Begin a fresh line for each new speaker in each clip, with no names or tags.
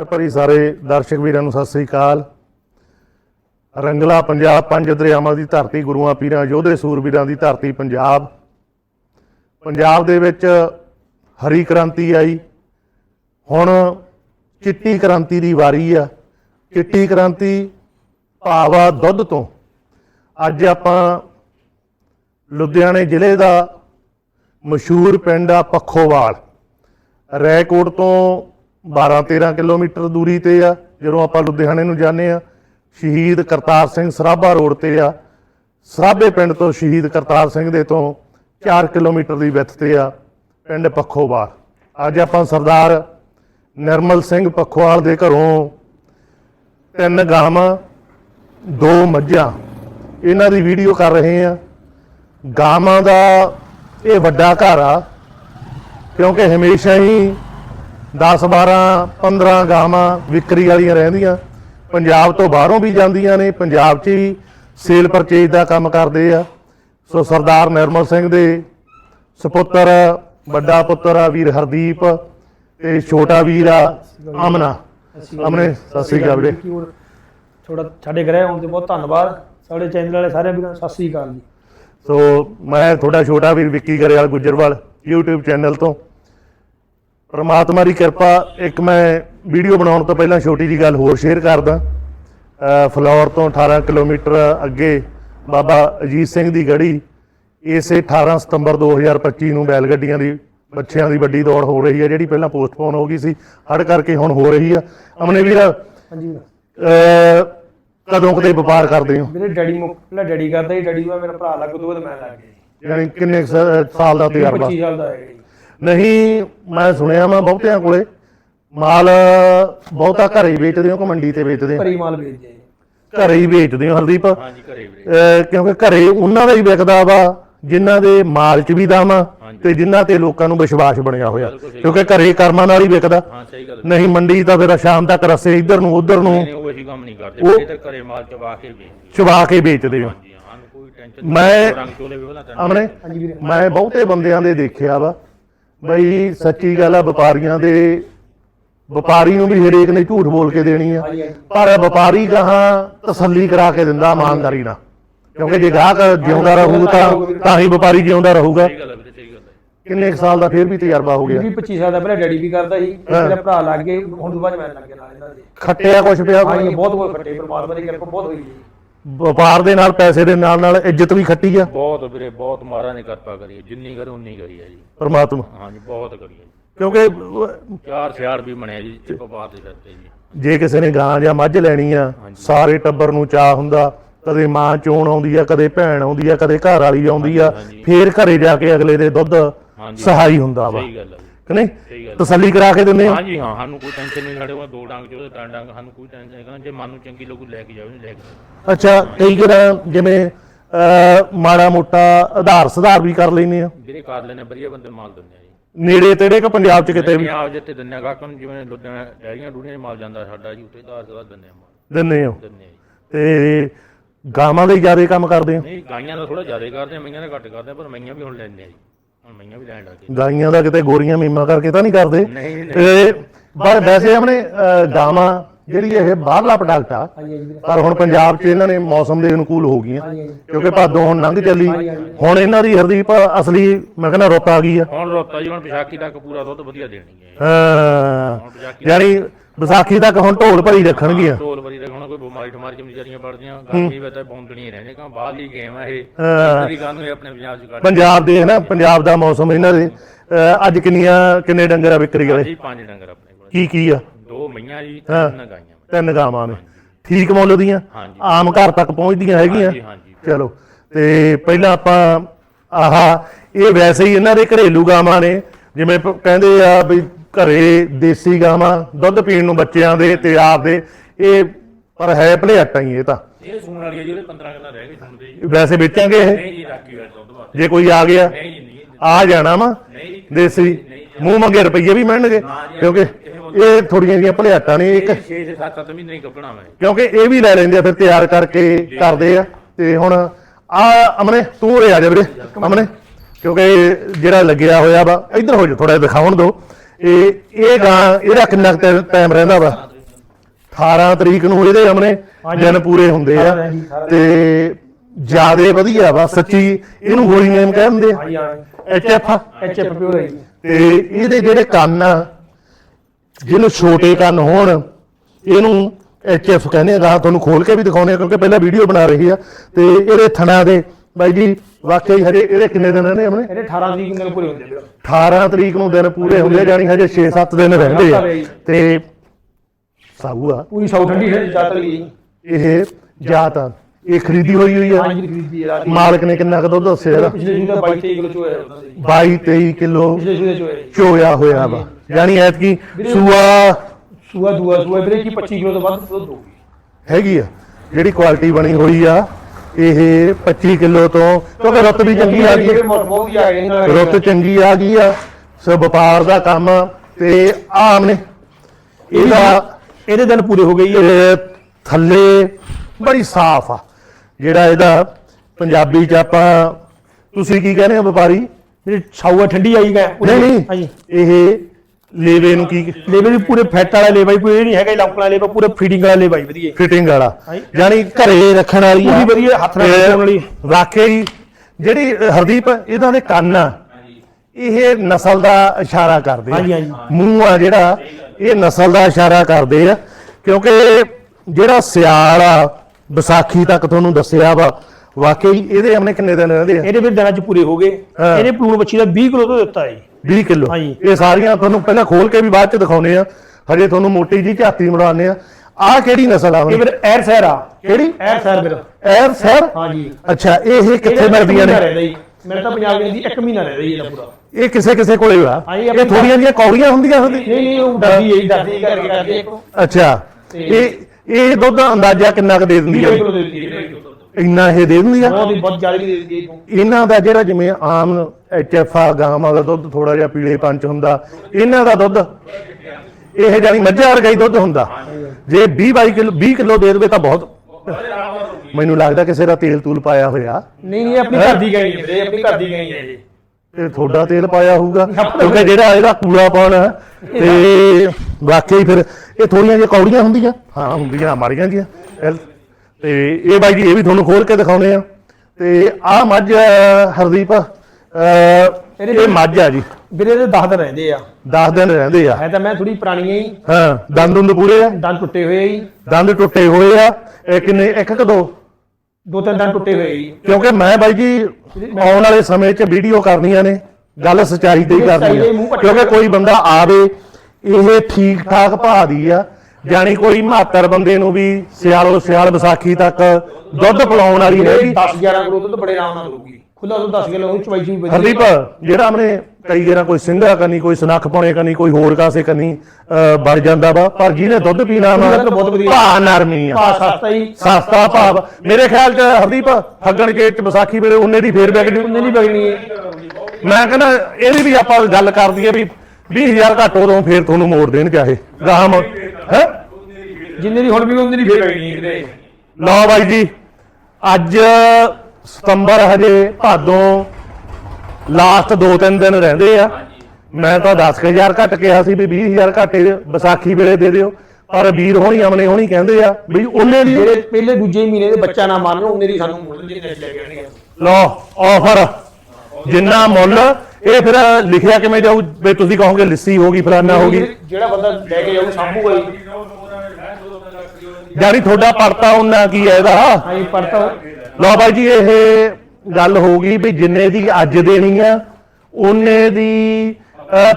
ਪਿਆਰ ਭਰੀ ਸਾਰੇ ਦਰਸ਼ਕ ਵੀਰਾਂ ਨੂੰ ਸਤਿ ਸ੍ਰੀ ਅਕਾਲ। ਰੰਗਲਾ ਪੰਜਾਬ, ਪੰਜ ਦਰਿਆਵਾਂ ਦੀ ਧਰਤੀ, ਗੁਰੂਆਂ ਪੀਰਾਂ, ਯੋਧੇ ਸੂਰਬੀਰਾਂ ਦੀ ਧਰਤੀ, ਪੰਜਾਬ। ਪੰਜਾਬ ਦੇ ਵਿੱਚ ਹਰੀ ਕ੍ਰਾਂਤੀ ਆਈ। ਹੁਣ ਚਿੱਟੀ ਕ੍ਰਾਂਤੀ ਦੀ ਵਾਰੀ ਆ। ਚਿੱਟੀ ਕ੍ਰਾਂਤੀ ਭਾਵਾ ਦੁੱਧ ਤੋਂ। ਅੱਜ ਆਪਾਂ ਲੁਧਿਆਣੇ ਜ਼ਿਲ੍ਹੇ ਦਾ ਮਸ਼ਹੂਰ ਪਿੰਡ ਆ ਪੱਖੋਵਾਲ। ਰੈਕੋਟ ਤੋਂ 12-13 ਕਿਲੋਮੀਟਰ ਦੂਰੀ ਤੇ ਆ, ਜਦੋਂ ਆਪਾਂ ਲੁਧਿਆਣੇ ਨੂੰ ਜਾਂਦੇ ਆ, ਸ਼ਹੀਦ ਕਰਤਾਰ ਸਿੰਘ ਸਰਾਭਾ ਰੋਡ ਤੇ ਆ। ਸਰਾਭੇ ਪਿੰਡ ਤੋਂ ਸ਼ਹੀਦ ਕਰਤਾਰ ਸਿੰਘ ਦੇ ਤੋਂ 4 ਕਿਲੋਮੀਟਰ ਦੀ ਵਿੱਥ ਤੇ ਆ, ਪਿੰਡ ਪੱਖੋਵਾਲ। ਅੱਜ ਆਪਾਂ ਸਰਦਾਰ ਨਿਰਮਲ ਸਿੰਘ ਪੱਖੋਵਾਲ ਦੇ ਘਰੋਂ ਤਿੰਨ ਗਾਵਾਂ, ਦੋ ਮੱਝਾਂ, ਇਹਨਾਂ ਦੀ ਵੀਡੀਓ ਕਰ ਰਹੇ ਆ। ਗਾਵਾਂ ਦਾ ਇਹ ਵੱਡਾ ਘਰ ਆ, ਕਿਉਂਕਿ ਹਮੇਸ਼ਾ ਹੀ 10 12 15 ਗਾਵਾਂ ਵਿਕਰੀ ਵਾਲੀਆਂ ਰਹਿੰਦੀਆਂ। ਪੰਜਾਬ ਤੋਂ ਬਾਹਰੋਂ ਵੀ ਜਾਂਦੀਆਂ ਨੇ ਪੰਜਾਬ 'ਚ ਵੀ ਸੇਲ ਪਰਚੇਜ ਦਾ ਕੰਮ ਕਰਦੇ ਆ। ਸੋ ਸਰਦਾਰ ਨਿਰਮਲ ਸਿੰਘ ਦੇ ਸੁਪੁੱਤਰ ਵੱਡਾ ਪੁੱਤਰ ਆ ਵੀਰ ਹਰਦੀਪ ਤੇ ਛੋਟਾ ਵੀਰ ਆ ਅਮਨਾ। ਅਮਨੇ ਸਤਿ ਸ੍ਰੀ ਅਕਾਲ ਵੀਰੇ।
ਥੋੜਾ ਸਾਡੇ ਘਰੇ ਆਉਣ ਤੇ ਬਹੁਤ ਧੰਨਵਾਦ। ਸਾਡੇ ਚੈਨਲ ਵਾਲੇ ਸਾਰੇ ਵੀਰਾਂ ਨੂੰ ਸਤਿ ਸ੍ਰੀ ਅਕਾਲ ਜੀ।
ਸੋ ਮੈਂ ਤੁਹਾਡਾ ਛੋਟਾ ਵੀਰ ਵਿੱਕੀ ਗਰੇਵਾਲ ਗੁੱਜਰਵਾਲ YouTube ਚੈਨਲ ਤੋਂ। ਪ੍ਰਮਾਤਮਾ ਦੀ ਕਿਰਪਾ ਇੱਕ ਮੈਂ ਵੀਡੀਓ ਬਣਾਉਣ ਤੋਂ ਪਹਿਲਾਂ ਛੋਟੀ ਜੀ ਗੱਲ ਹੋਰ ਸ਼ੇਅਰ ਕਰਦਾ। ਫਲੌਰ ਤੋਂ 18 ਕਿਲੋਮੀਟਰ ਅੱਗੇ ਬਾਬਾ ਅਜੀਤ ਸਿੰਘ ਦੀ ਗੜੀ ਇਸੇ 18 ਸਤੰਬਰ 2025 ਨੂੰ ਬੈਲ ਗੱਡੀਆਂ ਦੀ ਬੱਚਿਆਂ ਦੀ ਵੱਡੀ ਦੌੜ ਹੋ ਰਹੀ ਹੈ ਜਿਹੜੀ ਪਹਿਲਾਂ ਪੋਸਟਪੋਨ ਹੋ ਗਈ ਸੀ ਹੜ ਕਰਕੇ ਹੁਣ ਹੋ ਰਹੀ ਆ। ਅਮਨੇ ਵੀਰ
ਹਾਂਜੀ
ਕਦੋਂ ਕਦੇ ਵਪਾਰ ਕਰਦੇ ਹੋ?
ਮੇਰੇ ਡੈਡੀ ਮੁੱਕ ਪਹਿਲਾਂ ਡੈਡੀ ਕਰਦਾ ਸੀ ਡੈਡੀ ਦਾ ਮੇਰਾ ਭਰਾ ਲੱਗ ਤੇ ਮੈਂ ਲੱਗ ਗਿਆ
ਯਾਨੀ ਕਿੰਨੇ ਸਾਲ ਦਾ ਤਜਰਬਾ?
25 ਸਾਲ ਦਾ ਹੈ
ਨਹੀਂ ਮੈਂ ਸੁਣਿਆ ਮੈਂ ਬਹੁਤਿਆਂ ਕੋਲੇ। ਮਾਲ ਬਹੁਤਾ ਘਰੇ ਹੀ ਵੇਚਦੇ ਹੋ ਕਿ ਮੰਡੀ ਤੇ ਵੇਚਦੇ ਹੋ?
ਭਰੀ ਮਾਲ ਵੇਚਦੇ ਆ ਜੀ।
ਘਰੇ ਹੀ ਵੇਚਦੇ ਹੋ ਹਰਦੀਪ?
ਹਾਂਜੀ ਘਰੇ ਵੀਰੇ
ਅਹ ਕਿਉਂਕਿ ਘਰੇ ਉਹਨਾਂ ਦਾ ਹੀ ਵਿਕਦਾ ਵਾ ਜਿਨ੍ਹਾਂ ਦੇ ਮਾਲ 'ਚ ਵੀ ਦਮ ਆ ਤੇ ਜਿਨ੍ਹਾਂ ਤੇ ਲੋਕਾਂ ਨੂੰ ਵਿਸ਼ਵਾਸ ਬਣਿਆ ਹੋਇਆ। ਕਿਉਂਕਿ ਘਰੇ ਕਰਮਾਂ ਨਾਲ ਹੀ ਵਿਕਦਾ।
ਹਾਂ ਸਹੀ ਗੱਲ
ਨਹੀਂ ਮੰਡੀ ਤਾਂ ਫਿਰ ਸ਼ਾਮ ਤੱਕ ਰਸੇ ਇੱਧਰ ਨੂੰ ਉੱਧਰ ਨੂੰ।
ਨਹੀਂ ਉਹ ਅਸੀਂ ਕੰਮ ਨਹੀਂ ਕਰਦੇ। ਵੀਰੇ ਤਾਂ ਘਰੇ ਮਾਲ ਚਵਾ ਕੇ ਵੇਚਦੇ
ਚਵਾ ਕੇ ਵੇਚਦੇ ਹੋ
ਜੀ ਹਾਂ ਕੋਈ ਟੈਨਸ਼ਨ
ਮੈਂ
ਰੰਗ ਚੋਲੇ ਵੀ ਪਹਿਲਾਂ ਤਾਂ
ਆਪਣੇ
ਹਾਂਜੀ ਵੀਰੇ।
ਮੈਂ ਬਹੁਤੇ ਬੰਦਿਆਂ ਦੇ ਦੇਖਿਆ ਵਾ। ਬਈ ਸੱਚੀ ਗੱਲ ਆ ਵਪਾਰੀਆਂ ਦੇ ਵਪਾਰੀ ਨੂੰ ਵੀ ਹਰੇਕ ਨੇ ਝੂਠ ਬੋਲ ਕੇ ਦੇਣੀ ਆ। ਪਰ ਵਪਾਰੀ ਗਾਹਾਂ ਤਸੱਲੀ ਕਰਾ ਕੇ ਦਿੰਦਾ ਇਮਾਨਦਾਰੀ ਨਾਲ। ਕਿਉਂਕਿ ਜੇ ਗਾਹਕ ਜਿਉਂਦਾ ਰਹੂ ਤਾਂ ਤਾਂ ਹੀ ਵਪਾਰੀ ਜਿਉਂਦਾ ਰਹੂਗਾ। ਕਿੰਨੇ ਕੁ ਸਾਲ ਦਾ ਫਿਰ ਵੀ ਤਜਰਬਾ ਹੋ ਗਿਆ।
ਵੀ 25 ਸਾਲ ਦਾ ਪਹਿਲਾਂ ਡੈਡੀ ਵੀ ਕਰਦਾ ਸੀ ਮੇਰਾ ਭਰਾ ਲੱਗ ਗਏ ਹੁਣ ਬਾਅਦ ਮੈਂ ਲੱਗ ਗਿਆ ਨਾਲ ਇਹਨਾਂ ਦੇ
ਖੱਟਿਆ ਕੁਛ ਪਿਆ
ਬਹੁਤ ਬਹੁਤ ਖੱਟੇ ਪਰਮਾਤਮਾ ਦੀ ਕਿਰਪਾ ਬਹੁਤ ਹੋਈ। ਜੀ
ਵਪਾਰ ਦੇ ਨਾਲ ਪੈਸੇ ਦੇ ਨਾਲ ਨਾਲ ਇੱਜ਼ਤ ਵੀ ਖੱਟੀ ਆ।
ਬਹੁਤ ਵੀਰੇ ਬਹੁਤ ਮਾਰਾ ਨੇ ਕਿਰਪਾ ਕਰੀ ਹੈ। ਜਿੰਨੀ ਕਰੇ ਉਨੀ ਕਰੀ ਹੈ ਜੀ।
ਪਰਮਾਤਮਾ।
ਹਾਂਜੀ ਬਹੁਤ ਕਰੀ ਹੈ ਜੀ।
ਕਿਉਂਕਿ ਅਹ,
ਚਾਰ ਸਿਆੜ ਵੀ ਬਣਿਆ ਜੀ ਇਹ ਵਪਾਰ ਦੇ ਸਿਰ ਤੇ ਜੀ।
ਜੇ ਕਿਸੇ ਨੇ ਗਾਂ ਜਾਂ ਮੱਝ ਲੈਣੀ ਆ ਸਾਰੇ ਟੱਬਰ ਨੂੰ ਚਾਹ ਹੁੰਦਾ ਕਦੇ ਮਾਂ ਚੋਣ ਆਉਂਦੀ ਆ ਕਦੇ ਭੈਣ ਆਉਂਦੀ ਆ ਕਦੇ ਘਰ ਵਾਲੀ ਆਉਂਦੀ ਆ ਫੇਰ ਘਰੇ ਜਾ ਕੇ ਅਗਲੇ ਦੇ ਦੁੱਧ
ਹਾਂਜੀ।
ਸਹਾਈ ਹੁੰਦਾ ਵਾ।
ਸਹੀ ਗੱਲ ਹੈ ਜੀ।
ਕਿ ਨਹੀਂ?
ਗੱਲ
ਤਸੱਲੀ ਕਰਾ ਕੇ ਦਿੰਦੇ ਆ
ਹਾਂਜੀ ਹਾਂ ਸਾਨੂੰ ਕੋਈ ਟੈਨਸ਼ਨ ਨਹੀਂ ਸਾਡੇ ਕੋਲ ਦੋ ਡੰਗ ਚੋਲੇ ਤਾਂ ਡੰਗ ਸਾਨੂੰ ਕੋਈ ਟੈਨਸ਼ਨ ਨਹੀਂ ਕਰਨਾ ਜੇ ਮਨ ਨੂੰ ਚੰਗੀ ਲੱਗੂ ਲੈ ਕੇ ਨਹੀਂ ਲੈ ਕੇ ਜਾਓ।
ਅੱਛਾ ਕਈ ਕਿਹੜਾ ਜਿਵੇਂ ਅਹ, ਮਾੜਾ ਮੋਟਾ ਆਧਾਰ ਸੁਧਾਰ ਵੀ ਕਰ ਲੈਨੇ ਆ।
ਵੀਰੇ ਕਰ ਲੈਣੇ ਵਧੀਆ ਬੰਦੇ ਮਾਲ ਦਿੰਦੇ ਆ ਜੀ।
ਨੇੜੇ ਤੇੜੇ ਕਿ ਪੰਜਾਬ 'ਚ ਕਿਤੇ ਵੀ?
ਪੰਜਾਬ ਜਿੱਥੇ ਦਿੰਦੇ ਆ ਗਾਹਕਾਂ ਨੂੰ ਜਿਵੇਂ ਲੁਧਿਆਣਾ ਡੈਰੀਆਂ ਡੂੜੀਆਂ 'ਚ ਮਾਲ ਜਾਂਦਾ ਸਾਡਾ ਜੀ ਉੱਥੇ ਧਾਰ ਦਾ ਦਿੰਦੇ ਆ ਮਾਲ।
ਦਿੰਦੇ ਆ
ਦਿੰਦੇ ਆ ਜੀ।
ਤੇ ਗਾਵਾਂ ਦੇ ਜ਼ਿਆਦਾ ਕੰਮ ਕਰਦੇ ਆ
ਨਹੀਂ ਗਾਈਆਂ ਦਾ ਥੋੜਾ ਜ਼ਿਆਦਾ ਕਰਦੇ ਆ ਮਈਆਂ ਦਾ ਘੱਟ ਕਰਦੇ ਆ ਪਰ ਮਈਆਂ ਵੀ ਹੁਣ ਲੈਂਦੇ ਆ ਜੀ। ਹੁਣ ਮਈਆਂ ਵੀ ਲੈਣ ਲੱਗੇ
ਗਾਈਆਂ ਦਾ ਕਿਤੇ ਗੋਰੀਆਂ ਮੀਮਾ ਕਰਕੇ ਤਾਂ ਨਹੀਂ ਕਰਦੇ?
ਨਹੀਂ ਨਹੀਂ।
ਤੇ ਪਰ ਵੈਸੇ ਆਪਣੇ ਗਾਵਾਂ ਜਿਹੜੀ ਇਹ ਬਾਹਰਲਾ ਪ੍ਰੋਡਕਟ ਆ ਪਰ ਹੁਣ ਪੰਜਾਬ 'ਚ ਇਹਨਾਂ ਨੇ ਮੌਸਮ ਦੇ ਅਨੁਕੂਲ ਹੋ ਗਈਆਂ। ਕਿਉਂਕਿ ਭਾਦੋਂ ਹੁਣ ਲੰਘ ਚੱਲੀ ਹੁਣ ਇਹਨਾਂ ਦੀ ਹਰਦੀਪ ਅਸਲੀ ਮੈਂ ਕਹਿੰਦਾ ਰੁੱਤ ਆ ਗਈ ਆ।
ਹੁਣ ਰੋਤਾ ਜੀ ਹੁਣ ਵਿਸਾਖੀ ਤੱਕ ਪੂਰਾ ਦੁੱਧ ਵਧੀਆ ਦੇਣੀ ਹੈ
ਹਾਂ ਯਾਨੀ ਵਿਸਾਖੀ ਤੱਕ ਹੁਣ ਢੋਲ ਭਰੀ ਰੱਖਣਗੀਆਂ।
ਢੋਲ ਵਰੀ ਰੱਖਣਾ ਬਿਮਾਰੀ ਠਮਾਰੀ ਚ ਵਿਚਾਰੀਆਂ ਪੜਦੀਆਂ ਗਰਮੀ ਵਿੱਚ ਤਾਂ ਪੌਂਦਣੀਆਂ ਰਹਿੰਦੇ ਕਾਂ ਬਾਹਰਲੀ ਗੇਮ ਆ ਇਹ। ਤੇਰੀ ਗੱਲ ਨੂੰ ਇਹ ਆਪਣੇ ਪੰਜਾਬ ਚ ਕੱਢ
ਪੰਜਾਬ ਦੇ ਨਾ ਪੰਜਾਬ ਦਾ ਮੌਸਮ ਇਹਨਾਂ ਦੇ। ਅੱਜ ਕਿੰਨੀਆਂ ਕਿੰਨੇ ਡੰਗਰ ਆ ਵਿਕਰੀ ਵਾਲੇ
ਜੀ ਪੰਜ ਡੰਗਰ ਆਪਣੇ ਕੋਲ।
ਕੀ ਕੀ ਆ?
ਦੋ ਮਈਆਂ ਜੀ ਤਿੰਨ ਗਾਈਆਂ
ਤਿੰਨ ਗਾਵਾਂ ਨੇ। ਠੀਕ ਮੁੱਲ ਦੀਆਂ? ਆਮ ਘਰ ਤੱਕ ਪਹੁੰਚਦੀਆਂ ਹੈਗੀਆਂ? ਚਲੋ ਤੇ ਪਹਿਲਾਂ ਆਪਾਂ ਆਹਾ ਇਹ ਵੈਸੇ ਹੀ ਇਹਨਾਂ ਦੇ ਘਰੇਲੂ ਗਾਵਾਂ ਨੇ। ਜਿਵੇਂ ਕਹਿੰਦੇ ਆ ਵੀ ਘਰੇ ਦੇਸੀ ਗਾਵਾਂ ਦੁੱਧ ਪੀਣ ਨੂੰ ਬੱਚਿਆਂ ਦੇ ਤੇ ਆਪ ਦੇ ਇਹ ਪਰ ਹੈ ਭਲੇਟਾ ਹੀ ਇਹ ਤਾਂ।
ਇਹ ਸੂਣ ਵਾਲੀ ਜਿਹੜੇ 15 ਕਿੱਲਾ ਰਹਿ ਗਏ ਸੁਣਦੇ ਜੀ।
ਵੈਸੇ ਵੇਚਾਂਗੇ ਇਹ।
ਨਹੀਂ ਜੀ ਰਾਖੀ ਵਿੱਚ ਦੁੱਧ ਬਾਅਦ
ਜੇ ਕੋਈ ਆ ਗਿਆ
ਨਹੀਂ ਜੀ ਨਹੀਂ
ਆ ਜਾਣਾ ਵਾ।
ਨਹੀਂ
ਦੇਸੀ ਮੂੰਹ ਮੰਗੇ ਰੁਪਈਏ ਵੀ ਮਿਲਣਗੇ ਕਿਉਂਕਿ ਇਹ ਥੋੜੀਆਂ ਜੀਆਂ ਭਲੇਟਾਂ ਨੇ ਇੱਕ।
6 6 7 7 ਮਹੀਨੇ ਨਹੀਂ ਕੱਢਣਾ ਮੈਂ
ਕਿਉਂਕਿ ਇਹ ਵੀ ਲੈ ਲੈਂਦੇ ਆ ਫਿਰ ਤਿਆਰ ਕਰਕੇ ਕਰਦੇ ਆ। ਤੇ ਹੁਣ ਆ ਅਮਨੇ ਤੂੰ ਉਰੇ ਆ ਜਾ ਵੀਰੇ ਅਮਨੇ। ਕਿਉਂਕਿ ਜਿਹੜਾ ਲੱਗਿਆ ਹੋਇਆ ਵਾ ਇੱਧਰ ਹੋ ਜਾ ਥੋੜਾ ਦਿਖਾਉਣ ਦੋ ਇਹ ਇਹ ਗਾਂ ਇਹਦਾ ਕਿੰਨਾ ਟਾਈਮ ਰਹਿੰਦਾ ਵਾ? 18 ਤਰੀਕ ਨੂੰ ਇਹਦੇ ਹਮਨੇ। ਦਿਨ ਪੂਰੇ ਹੁੰਦੇ ਆ। ਤੇ ਜਿਆਦੇ ਵਧੀਆ ਵਾ ਸੱਚੀ ਇਹਨੂੰ ਗੋਲੀ ਨੇਮ ਕਹਿੰਦੇ
ਹਾਂ
H F
H F pure ਹੈ
ਤੇ ਇਹਦੇ ਜਿਹੜੇ ਕੰਨ ਆ ਜਿਹਨੂੰ ਛੋਟੇ ਕੰਨ ਹੋਣ ਇਹਨੂੰ ਐਚ ਐਫ ਕਹਿੰਦੇ ਆ। ਤੁਹਾਨੂੰ ਖੋਲ ਕੇ ਵੀ ਦਿਖਾਉਣੇ ਆ ਕਿਉਂਕਿ ਪਹਿਲਾਂ ਵੀਡੀਓ ਬਣਾ ਰਹੀ ਆ। ਤੇ ਇਹਦੇ ਥਣਾ ਦੇ ਬਾਈ ਜੀ ਵਾਕਈ ਹਜੇ ਇਹਦੇ ਕਿੰਨੇ ਦਿਨ ਰਹਿੰਦੇ ਆਪਣੇ?
ਇਹਦੇ 18 ਤਰੀਕ ਨੂੰ ਪੂਰੇ ਹੁੰਦੇ ਵੀਰ
18 ਤਰੀਕ ਨੂੰ ਦਿਨ ਪੂਰੇ ਹੁੰਦੇ ਜਾਣੀ ਹਜੇ 6-7 ਦਿਨ ਰਹਿੰਦੇ ਆ। ਤੇ ਸਾਊ ਆ।
ਪੂਰੀ ਸਾਊ ਠੰਡੀ ਹੈ ਜਾਤ ਲਈ
ਇਹ ਜਾਤ ਆ। ਇਹ ਖਰੀਦੀ ਹੋਈ ਹੋਈ ਆ।
ਹਾਂਜੀ ਖਰੀਦੀ ਹੈ
ਮਾਲਕ ਨੇ ਕਿੰਨਾ ਕੁ ਦੁੱਧ ਦੱਸਿਆ? ਇਹਦਾ
ਪਿਛਲੇ ਜੂਨ ਦਾ 22 ਕਿਲੋ ਚੋਇਆ ਉਹਨਾਂ ਦੇ
22 23 ਕਿਲੋ
ਪਿਛਲੇ ਜੂਨ ਚੋਇਆ
ਚੋਇਆ ਹੋਇਆ ਵਾ। ਯਾਨੀ ਐਤਕੀ ਸੂਆ
ਸੂਆ ਦੂਆ ਸੂਆ ਵੀਰੇ ਕੀ 25 ਕਿਲੋ ਤੋਂ ਵੱਧ ਦੁੱਧ ਹੋਊਗੀ?
ਹੈਗੀ ਆ। ਜਿਹੜੀ ਕੁਆਲਿਟੀ ਬਣੀ ਹੋਈ ਆ ਇਹ 25 ਕਿਲੋ ਤੋਂ ਕਿਉਂਕਿ ਰੁੱਤ ਵੀ ਚੰਗੀ ਆ ਗਈ।
ਬਹੁਤ ਵੀ ਆ ਗਏ ਇਹਨਾਂ
ਰੁੱਤ ਚੰਗੀ ਆ ਗਈ ਆ। ਸੋ ਵਪਾਰ ਦਾ ਕੰਮ ਤੇ ਆਮ ਨੇ। ਇਹਦਾ
ਇਹਦੇ ਦਿਨ ਪੂਰੇ ਹੋ ਗਏ ਜੀ।
ਇਹ ਥੱਲੇ ਬੜੀ ਸਾਫ਼ ਆ। ਜਿਹੜਾ ਇਹਦਾ ਪੰਜਾਬੀ ਚ ਆਪਾਂ ਤੁਸੀਂ ਕੀ ਕਹਿੰਦੇ ਆ ਵਪਾਰੀ?
ਜਿਹੜੀ ਸਾਊ ਆ ਠੰਡੀ ਆਈ ਗਏ।
ਨਹੀਂ ਨਹੀਂ। ਇਹ ਲੇਵੇ ਨੂੰ ਕੀ
ਲੇਬਰ ਵੀ ਪੂਰੇ ਫੈਟ ਵਾਲਾ ਲੇਬਰ ਕੋਈ ਇਹ ਨਹੀਂ ਹੈਗਾ ਲੌਂਕਣ ਵਾਲਾ ਲੇਬਰ ਪੂਰੇ ਫੀਡਿੰਗ ਵਾਲਾ ਲੇਬਰ ਵਧੀਆ।
ਫਿਟਿੰਗ ਵਾਲਾ। ਯਾਨੀ ਘਰੇ ਰੱਖਣ ਵਾਲੀ ਆ।
ਪੂਰੀ ਵਧੀਆ ਹੱਥ ਨਾਲ ਰੱਖਣ ਵਾਲੀ।
ਵਾਕਈ ਜਿਹੜੀ ਹਰਦੀਪ ਇਹਨਾਂ ਦੇ ਕੰਨ ਆ। ਇਹ ਨਸਲ ਦਾ ਇਸ਼ਾਰਾ ਕਰਦੇ ਆ। ਮੂੰਹ ਆ ਜਿਹੜਾ ਇਹ ਨਸਲ ਦਾ ਇਸ਼ਾਰਾ ਕਰਦੇ ਆ ਕਿਉਂਕਿ ਜਿਹੜਾ ਸਿਆਲ ਆ ਵਿਸਾਖੀ ਤੱਕ ਤੁਹਾਨੂੰ ਦੱਸਿਆ ਵਾ ਵਾਕਈ ਇਹਦੇ ਆਪਣੇ ਕਿੰਨੇ ਦਿਨ ਰਹਿੰਦੇ ਆ?
ਇਹਦੇ ਵੀ ਦਿਨਾਂ ਚ ਪੂਰੇ ਹੋ ਗਏ। ਇਹਨੇ ਪਲੂਣ ਬੱਚੀ ਦਾ 20 ਕਿਲੋ ਤੋਂ ਦਿੱਤਾ ਹੈ
20 ਕਿਲੋ। ਇਹ ਸਾਰੀਆਂ ਤੁਹਾਨੂੰ ਪਹਿਲਾਂ ਖੋਲ ਕੇ ਵੀ ਬਾਅਦ ਚ ਦਿਖਾਉਨੇ ਆ। ਹਜੇ ਤੁਹਾਨੂੰ ਮੋਟੀ ਜੀ ਝਾਤੀ ਮੜਾਉਂਦੇ ਆ। ਆਹ ਕਿਹੜੀ ਨਸਲ ਆ
ਇਹ? ਫਿਰ ਐਰ ਸਹਿਰ ਆ।
ਕਿਹੜੀ?
ਐਰ ਸਹਿਰ ਵੀਰ।
ਐਰ ਸਰ
ਹਾਂਜੀ।
ਅੱਛਾ ਇਹ ਕਿੱਥੇ ਮਿਲਦੀਆਂ ਨੇ?
ਮੇਰੇ ਤਾਂ ਪੰਜਾਬ ਦੀ ਇੱਕ ਮਹੀਨਾ ਰਹਿ ਰਹੀ ਇਹਦਾ ਪੂਰਾ।
ਇਹ ਕਿਸੇ ਕਿਸੇ ਕੋਲੇ ਹੋਇਆ
ਹਾਂਜੀ,
ਇਹ
ਆਪਣੀ-
ਥੋੜੀਆਂ ਜੀਆਂ ਕੌੜੀਆਂ ਹੁੰਦੀਆਂ ਹੁੰਦੀ
ਨਹੀਂ ਨਹੀਂ ਉਹ ਡਰਦੀ ਹੈ ਡਰਦੀ ਕਰਕੇ ਕਰਦੀ ਹੈ
ਅੱਛਾ। ਇਹ ਇਹ ਦੁੱਧ ਦਾ ਅੰਦਾਜ਼ਾ ਕਿੰਨਾ ਕੁ ਦੇ ਦਿੰਦੀ
20
ਆ
ਕਿਲੋ ਦੇ ਦਿੱਤੀ ਹੈ
ਇੰਨਾ ਇਹ ਦੇ ਦਿੰਦੀ ਆ?
ਬਹੁਤ ਹੀ ਬਹੁਤ ਜ਼ਿਆਦਾ ਵੀ ਦੇ ਦਿੱਤੀ ਹੈ ਇਹਨੂੰ।
ਇਹਨਾਂ ਦਾ ਜਿਹੜਾ ਜਿਵੇਂ ਆਮ ਐਚਐਫ ਆ ਗਾਵਾਂ ਦਾ ਦੁੱਧ ਥੋੜਾ ਜਿਹਾ ਪੀਲੇ ਪੰਚ ਹੁੰਦਾ ਇਹਨਾਂ ਦਾ ਦੁੱਧ ਇਹ ਜਾਨੀ ਮੱਝਾਂ ਵਰਗਾ ਹੀ ਦੁੱਧ ਹੁੰਦਾ। ਜੇ 20 22 ਕਿਲੋ 20 ਕਿਲੋ ਦੇ ਦੇਵੇ ਤਾਂ ਬਹੁਤ ਮੈਨੂੰ ਲੱਗਦਾ ਕਿਸੇ ਦਾ ਤੇਲ ਤੂਲ ਪਾਇਆ ਹੋਇਆ।
ਨਹੀਂ ਨਹੀਂ ਇਹ ਆਪਣੀ ਘਰ ਦੀ ਗਈ ਹੈ ਵੀਰੇ ਆਪਣੀ ਘਰ ਦੀ ਗਈ ਹੈ ਇਹ
ਤੇ ਤੁਹਾਡਾ ਤੇਲ ਪਾਇਆ ਹੋਊਗਾ ਕਿਉਂਕਿ ਜਿਹੜਾ ਇਹਦਾ ਕੂੜਾ ਪਾਉਣਾ ਤੇ ਵਾਕਈ ਫਿਰ ਇਹ ਥੋੜੀਆਂ ਜਿਹੀਆਂ ਕੌੜੀਆਂ ਹੁੰਦੀਆਂ। ਹਾਂ ਹੁੰਦੀਆਂ ਮਾਰੀਆਂ ਇਹ- ਤੇ ਇਹ ਬਾਈ ਜੀ ਇਹ ਵੀ ਤੁਹਾਨੂੰ ਖੋਲ ਕੇ ਦਿਖਾਉਣੇ ਆ। ਤੇ ਆਹ ਮੱਝ ਹਰਦੀਪ। ਇਹ ਮੱਝ ਆ ਜੀ।
ਵੀਰੇ ਦੇ 10 ਦਿਨ ਰਹਿੰਦੇ ਆ।
10 ਦਿਨ ਰਹਿੰਦੇ ਆ।
ਹੈ ਤਾਂ ਮੈਂ ਥੋੜੀ ਪੁਰਾਣੀ ਹੀ।
ਹਾਂ ਦੰਦ ਦੁੰਦ ਪੂਰੇ ਆ।
ਦੰਦ ਟੁੱਟੇ ਹੋਏ ਜੀ।
ਦੰਦ ਟੁੱਟੇ ਹੋਏ ਆ। ਇਹ ਕਿੰਨੇ ਇੱਕ ਕਿ ਦੋ।
ਦੋ ਤਿੰਨ ਦੰਦ ਟੁੱਟੇ ਹੋਏ ਜੀ।
ਕਿਉਂਕਿ ਮੈਂ ਬਾਈ ਜੀ ਆਉਣ ਵਾਲੇ ਸਮੇਂ 'ਚ ਵੀਡੀਓ ਕਰਨੀ ਆ ਨੇ ਗੱਲ ਸਚਾਈ ਤੇ ਹੀ ਕਰਨੀ ਆ। ਕਿਉਂਕਿ ਕੋਈ ਬੰਦਾ ਆਵੇ ਇਹ ਠੀਕ ਠਾਕ ਭਾਅ ਦੀ ਆ ਜਾਣੀ ਕੋਈ ਮਾਤਰ ਬੰਦੇ ਨੂੰ ਵੀ ਸਿਆਲੋ ਸਿਆਲ ਵਿਸਾਖੀ ਤੱਕ ਦੁੱਧ ਪਿਲਾਉਣ ਵਾਲੀ ਹੈਗੀ।
10 11 ਕਿਲੋ ਦੁੱਧ ਬੜੇ ਆਰਾਮ ਨਾਲ ਹੋਊਗੀ ਖੁੱਲਾ ਦੁੱਧ 10 ਕਿਲੋ ਉਹ ਚਵਾਈ ਚੂਈ ਵਧੀਆ
ਹਰਦੀਪ ਜਿਹੜਾ ਆਪਣੇ ਕਈ ਗੇਰਾਂ ਕੋਈ ਸਿੰਘਾ ਕਰਨੀ ਕੋਈ ਸਨੱਖ ਪਾਉਣੇ ਕਰਨੀ ਕੋਈ ਹੋਰ ਕਾਸੇ ਕਰਨੀ ਬਣ ਜਾਂਦਾ ਵਾ। ਪਰ ਜਿਹਨੇ ਦੁੱਧ ਪੀਣਾ ਵਾ। ਭਾਅ ਨਰਮੀ ਆ।
ਸਸਤਾ ਹੀ।
ਸਸਤਾ ਭਾਵ ਮੇਰੇ ਖਿਆਲ ਚ ਹਰਦੀਪ ਫੱਗਣ ਕੇ ਚ ਵਿਸਾਖੀ ਵੇਲੇ ਉਹਨੇ ਦੀ ਫੇਰ ਜੂ
ਉਹਨੇ ਨਹੀਂ ਬਗਣੀ
ਮੈਂ ਕਹਿੰਦਾ ਇਹਦੀ ਵੀ ਆਪਾਂ ਗੱਲ ਕਰ ਦਈਏ ਵੀ 20000 ਘੱਟ ਉਦੋਂ ਫੇਰ ਤੁਹਾਨੂੰ ਮੋੜ ਦੇਣ ਚਾਹੇ ਗਾਮ ਹੈ?
ਜਿੰਨੇ ਦੀ ਹੁਣ ਵੀ ਉਹਨੇ ਦੀ ਫੇਰ ਬਗਣੀ
ਲਓ ਬਾਈ ਜੀ ਅੱਜ ਸਤੰਬਰ ਹਜੇ ਭਾਦੋਂ ਲਾਸਟ 2-3 ਦਿਨ ਰਹਿੰਦੇ ਆ। ਮੈਂ ਤਾਂ 10000 ਘੱਟ ਕਿਹਾ ਸੀ ਵੀ 20000 ਘੱਟੇ ਵਿਸਾਖੀ ਵੇਲੇ ਦੇ ਦਿਓ। ਪਰ ਵੀਰ ਹੋਣੀ ਆਮਨੇ ਹੋਣੀ ਕਹਿੰਦੇ ਆ ਵੀ ਉਹਨੇ ਦੀ
ਜਿਹੜੇ ਪਹਿਲੇ ਦੂਜੇ ਮਹੀਨੇ ਦੇ ਬੱਚਾ ਨਾ ਮਾਰਨ ਉਹਨੇ ਦੀ ਸਾਨੂੰ ਮੁੱਲ ਦੀ ਨੈਟ ਲੈ ਕੇ ਆਣਗੇ
ਲਓ ਆਫਰ ਜਿੰਨਾ ਮੁੱਲ ਇਹ ਫਿਰ ਲਿਖਿਆ ਕਿਵੇਂ ਜਾਊ? ਵੀ ਤੁਸੀਂ ਕਹੋਗੇ ਲਿੱਸੀ ਹੋਗੀ ਫਲਾਨਾ ਹੋਗੀ
ਜਿਹੜਾ ਬੰਦਾ ਲੈ ਕੇ ਜਾਊ ਸਾਂਭੂਗਾ ਜੀ
ਯਾਨੀ ਤੁਹਾਡਾ ਪੜਤਾ ਉਹਨਾਂ ਕੀ ਹੈ ਇਹਦਾ?
ਹਾਂਜੀ ਪੜਤਾ
ਲਓ ਬਾਈ ਜੀ ਇਹ ਗੱਲ ਹੋ ਗਈ ਵੀ ਜਿੰਨੇ ਦੀ ਅੱਜ ਦੇਣੀ ਆ ਉਹਨੇ ਦੀ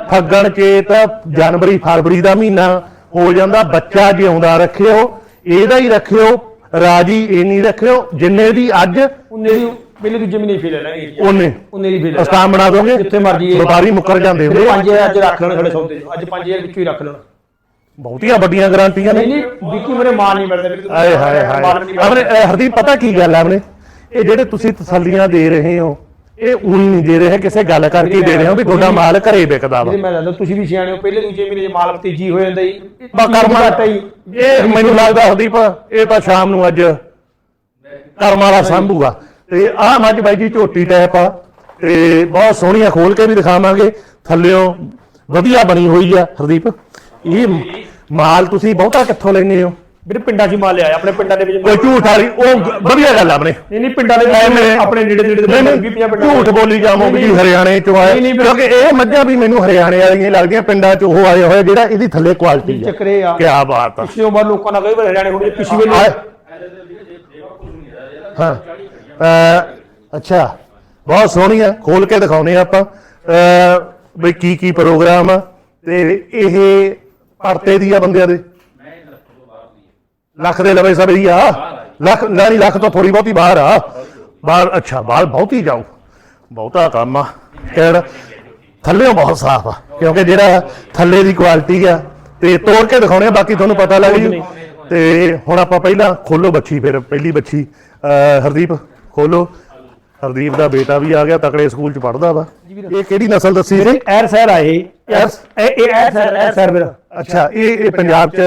ਫੱਗਣ ਚੇਤ ਜਨਵਰੀ ਫਰਵਰੀ ਦਾ ਮਹੀਨਾ ਹੋ ਜਾਂਦਾ ਬੱਚਾ ਜਿਉਂਦਾ ਰੱਖਿਓ ਇਹਦਾ ਹੀ ਰੱਖਿਓ ਰਾਜੀ ਇਹ ਨਹੀਂ ਰੱਖਿਓ ਜਿੰਨੇ ਦੀ ਅੱਜ
ਉਹਨੇ ਦੀ ਪਹਿਲੇ ਦੂਜੇ ਮਹੀਨੇ ਫੇਰ ਲੈ ਲਾਂਗੇ
ਉਹਨੇ
ਉਹਨੇ ਦੀ ਫੇਰ
ਅਸਤਾਮ ਬਣਾ ਦੋਗੇ
ਜਿੱਥੇ ਮਰਜ਼ੀ
ਵਪਾਰੀ ਮੁੱਕਰ ਜਾਂਦੇ ਹੁੰਦੇ ਆ।
5000 ਅੱਜ ਰੱਖ ਲੈਣ ਸਾਡੇ ਸੌਦੇ। ਅੱਜ 5000 ਵਿੱਚੋਂ ਹੀ ਰੱਖ ਲੈਣ
ਬਹੁਤੀਆਂ ਵੱਡੀਆਂ ਗਾਰੰਟੀਆਂ ਨੇ
ਨਹੀਂ ਨਹੀਂ ਵਿੱਕੀ ਮੇਰੇ ਮਾਲ ਨਹੀਂ ਮਿਲਦੇ।
ਆਏ ਹਾਏ ਹਾਏ। ਆਪਣੇ ਹਰਦੀਪ ਪਤਾ ਕੀ ਗੱਲ ਹੈ ਆਪਣੇ ਇਹ ਜਿਹੜੇ ਤੁਸੀਂ ਤਸੱਲੀਆਂ ਦੇ ਰਹੇ ਹੋ ਇਹ ਉਹੀ ਨਹੀਂ ਦੇ ਰਹੇ ਕਿਸੇ ਗੱਲ ਕਰਕੇ ਦੇ ਰਹੇ ਹੋ ਵੀ ਤੁਹਾਡਾ ਮਾਲ ਘਰੇ ਵਿਕਦਾ ਵਾ।
ਮੈਂ ਦੱਸਦਾ ਤੁਸੀਂ ਵੀ ਸਿਆਣੇ ਹੋ ਪਹਿਲੇ ਦੂਜੇ ਮਹੀਨੇ 'ਚ ਮਾਲ ਤੇਜ਼ੀ ਹੋ ਜਾਂਦਾ ਜੀ।
ਬਾ ਕਰਮ
ਘਾਟਾ ਹੀ।
ਇਹ ਮੈਨੂੰ ਲੱਗਦਾ ਹਰਦੀਪ ਇਹ ਤਾਂ ਸ਼ਾਮ ਨੂੰ ਅੱਜ ਕਰਮ ਵਾਲਾ ਸੰਭੂਗਾ ਤੇ ਆਹ ਮੱਝ ਬਾਈ ਜੀ ਝੋਟੀ ਟੈਪ ਆ ਤੇ ਬਹੁਤ ਸੋਹਣੀਆਂ ਖੋਲ ਕੇ ਵੀ ਦਿਖਾਵਾਂਗੇ। ਥੱਲਿਓਂ ਵਧੀਆ ਬਣੀ ਹੋਈ ਆ ਹਰਦੀਪ। ਇਹ ਮਾਲ ਤੁਸੀਂ ਬਹੁਤਾ ਕਿੱਥੋਂ ਲੈਂਦੇ ਹੋ?
ਵੀਰੇ ਪਿੰਡਾਂ 'ਚ ਹੀ ਮਾਲ ਲਿਆਇਆ ਆਪਣੇ ਪਿੰਡਾਂ ਦੇ ਵਿੱਚ
ਕੋਈ ਝੂਠ ਵਾਲੀ ਉਹ ਗ- ਵਧੀਆ ਗੱਲ ਆ ਆਪਣੇ।
ਨਹੀਂ ਨਹੀਂ ਪਿੰਡਾਂ ਦੇ ਵਿੱਚ ਆਪਣੇ ਨੇੜੇ ਨੇੜੇ ਦੇ
ਨਹੀਂ
ਪਿੰਡ,
ਨਹੀਂ
ਵੀਹ ਪੰਜਾਹ ਪਿੰਡਾਂ
ਝੂਠ ਬੋਲੀ ਜਾਵੋਗੇ ਹਰਿਆਣੇ ਚੋਂ ਆਏ।
ਨਹੀਂ, ਨਹੀਂ, ਵੀਰੇ।
ਕਿਉਂਕਿ ਇਹ ਮੱਝਾਂ ਵੀ ਮੈਨੂੰ ਹਰਿਆਣੇ ਵਾਲੀਆਂ ਲੱਗਦੀਆਂ ਪਿੰਡਾਂ ਚ ਉਹ ਆਏ ਹੋਏ ਜਿਹੜਾ ਇਹਦੀ ਥੱਲੇ ਕੁਆਲਿਟੀ ਆ।
ਚੱਕਰੇ ਆ
ਕੀ ਬਾਤ ਆ।
ਪਿਛਲੇ ਵਾਰ ਲੋਕਾਂ ਨਾਲ ਕਈ ਵਾਰ ਹਰਿਆਣੇ ਹੋਣੇ ਪਿਛਲੀ ਵੇਲੇ
ਆਏ। ਹਾਂ। ਅਹ, ਅੱਛਾ ਬਹੁਤ ਸੋਹਣੀ ਆ ਖੋਲ ਕੇ ਦਿਖਾਉਨੇ ਆ ਆਪਾਂ। ਅਹ, ਬਈ ਕੀ ਕੀ ਪ੍ਰੋਗਰਾਮ ਆ ਤੇ ਇਹ ਪਰਤੇ ਦੀ ਆ ਬੰਦਿਆਂ ਦੇ। ਲੱਖ ਦੇ ਲਵੇ ਸਭ ਹੀ ਆ। ਲੱਖ ਨਾ ਨਹੀਂ ਲੱਖ ਤੋਂ ਥੋੜੀ ਬਹੁਤੀ ਬਾਹਰ ਆ। ਬਾਹਰ, ਅੱਛਾ, ਬਾਹਰ ਬਹੁਤੀ ਜਾਊ। ਬਹੁਤਾ ਕੰਮ ਆ। ਕਿਹੜਾ ਥੱਲੇੋਂ ਬਹੁਤ ਸਾਫ਼ ਆ। ਕਿਉਂਕਿ ਜਿਹੜਾ ਥੱਲੇ ਦੀ ਕੁਆਲਿਟੀ ਆ, ਤੇ ਤੋੜ ਕੇ ਦਿਖਾਉਣੇ ਆ, ਬਾਕੀ ਤੁਹਾਨੂੰ ਪਤਾ ਲੱਗ ਜੂ। ਤੇ ਹੁਣ ਆਪਾਂ ਪਹਿਲਾਂ ਖੋਲੋ ਬੱਚੀ, ਫਿਰ ਪਹਿਲੀ ਬੱਚੀ ਹਰਦੀਪ, ਖੋਲੋ। ਹਰਦੀਪ ਦਾ ਬੇਟਾ ਵੀ ਆ ਗਿਆ ਤਕੜੇ ਸਕੂਲ ਚ ਪੜਦਾ ਵਾ। ਇਹ ਕਿਹੜੀ ਨਸਲ ਦੱਸੀ ਜੀ
ਐਰ ਸਹਿਰ ਆਏ ਇਹ। ਇਹ ਐਰ ਸਹਿਰ ਐਰ ਸਹਿਰ ਵੀਰ
ਅੱਛਾ ਇਹ ਇਹ ਪੰਜਾਬ ਚ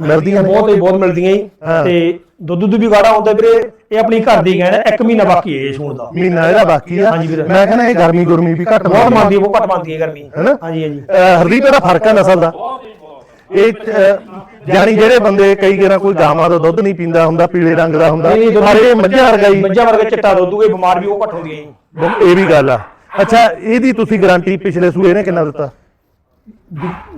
ਮਿਲਦੀਆਂ
ਬਹੁਤ ਹੀ ਬਹੁਤ ਮਿਲਦੀਆਂ ਜੀ।
ਹਾਂ।
ਤੇ ਦੁੱਧ ਦੁੱਧ ਵੀ ਗਾੜਾ ਹੁੰਦਾ ਵੀਰੇ। ਇਹ ਆਪਣੀ ਘਰ ਦੀ ਹੈ ਇੱਕ ਮਹੀਨਾ ਬਾਕੀ ਹੈ ਇਹ ਦਾ।
ਮਹੀਨਾ ਇਹਦਾ ਬਾਕੀ ਆ। ਮੈਂ ਕਹਿੰਦਾ ਇਹ ਗਰਮੀ ਗੁਰਮੀ ਵੀ ਘੱਟ
ਬਹੁਤ
ਮੰਨਦੀ ਆ।
ਮੰਨਦੀ ਹੈ ਬਹੁਤ ਘੱਟ ਮੰਨਦੀ ਹੈ ਗਰਮੀ? ਹਾਂਜੀ ਹਾਂਜੀ।
ਹਰਦੀਪ ਇਹਦਾ ਫ਼ਰਕ ਹੈ ਨਸਲ ਦਾ। ਇਹ ਜਾਣੀ ਜਿਹੜੇ ਬੰਦੇ ਕਈ ਵਾਰ ਕੋਈ ਗਾਵਾਂ ਦਾ ਦੁੱਧ ਨਹੀਂ ਪੀਂਦਾ ਹੁੰਦਾ ਪੀਲੇ ਰੰਗ ਦਾ ਹੁੰਦਾ ਇਹ ਮੱਝਾਂ ਵਰਗਾ ਹੀ।
ਮੱਝਾਂ ਵਰਗਾ ਚਿੱਟਾ ਦੁੱਧ ਹੋਵੇ ਬਿਮਾਰ ਵੀ ਉਹ ਘੱਟ ਹੁੰਦੀ ਹੈ
ਇਹ ਵੀ ਗੱਲ ਆ। ਅੱਛਾ ਇਹਦੀ ਤੁਸੀਂ ਗਾਰੰਟੀ ਪਿਛਲੇ ਸੂਏ ਨੇ ਕਿੰਨਾ ਦਿੱਤਾ?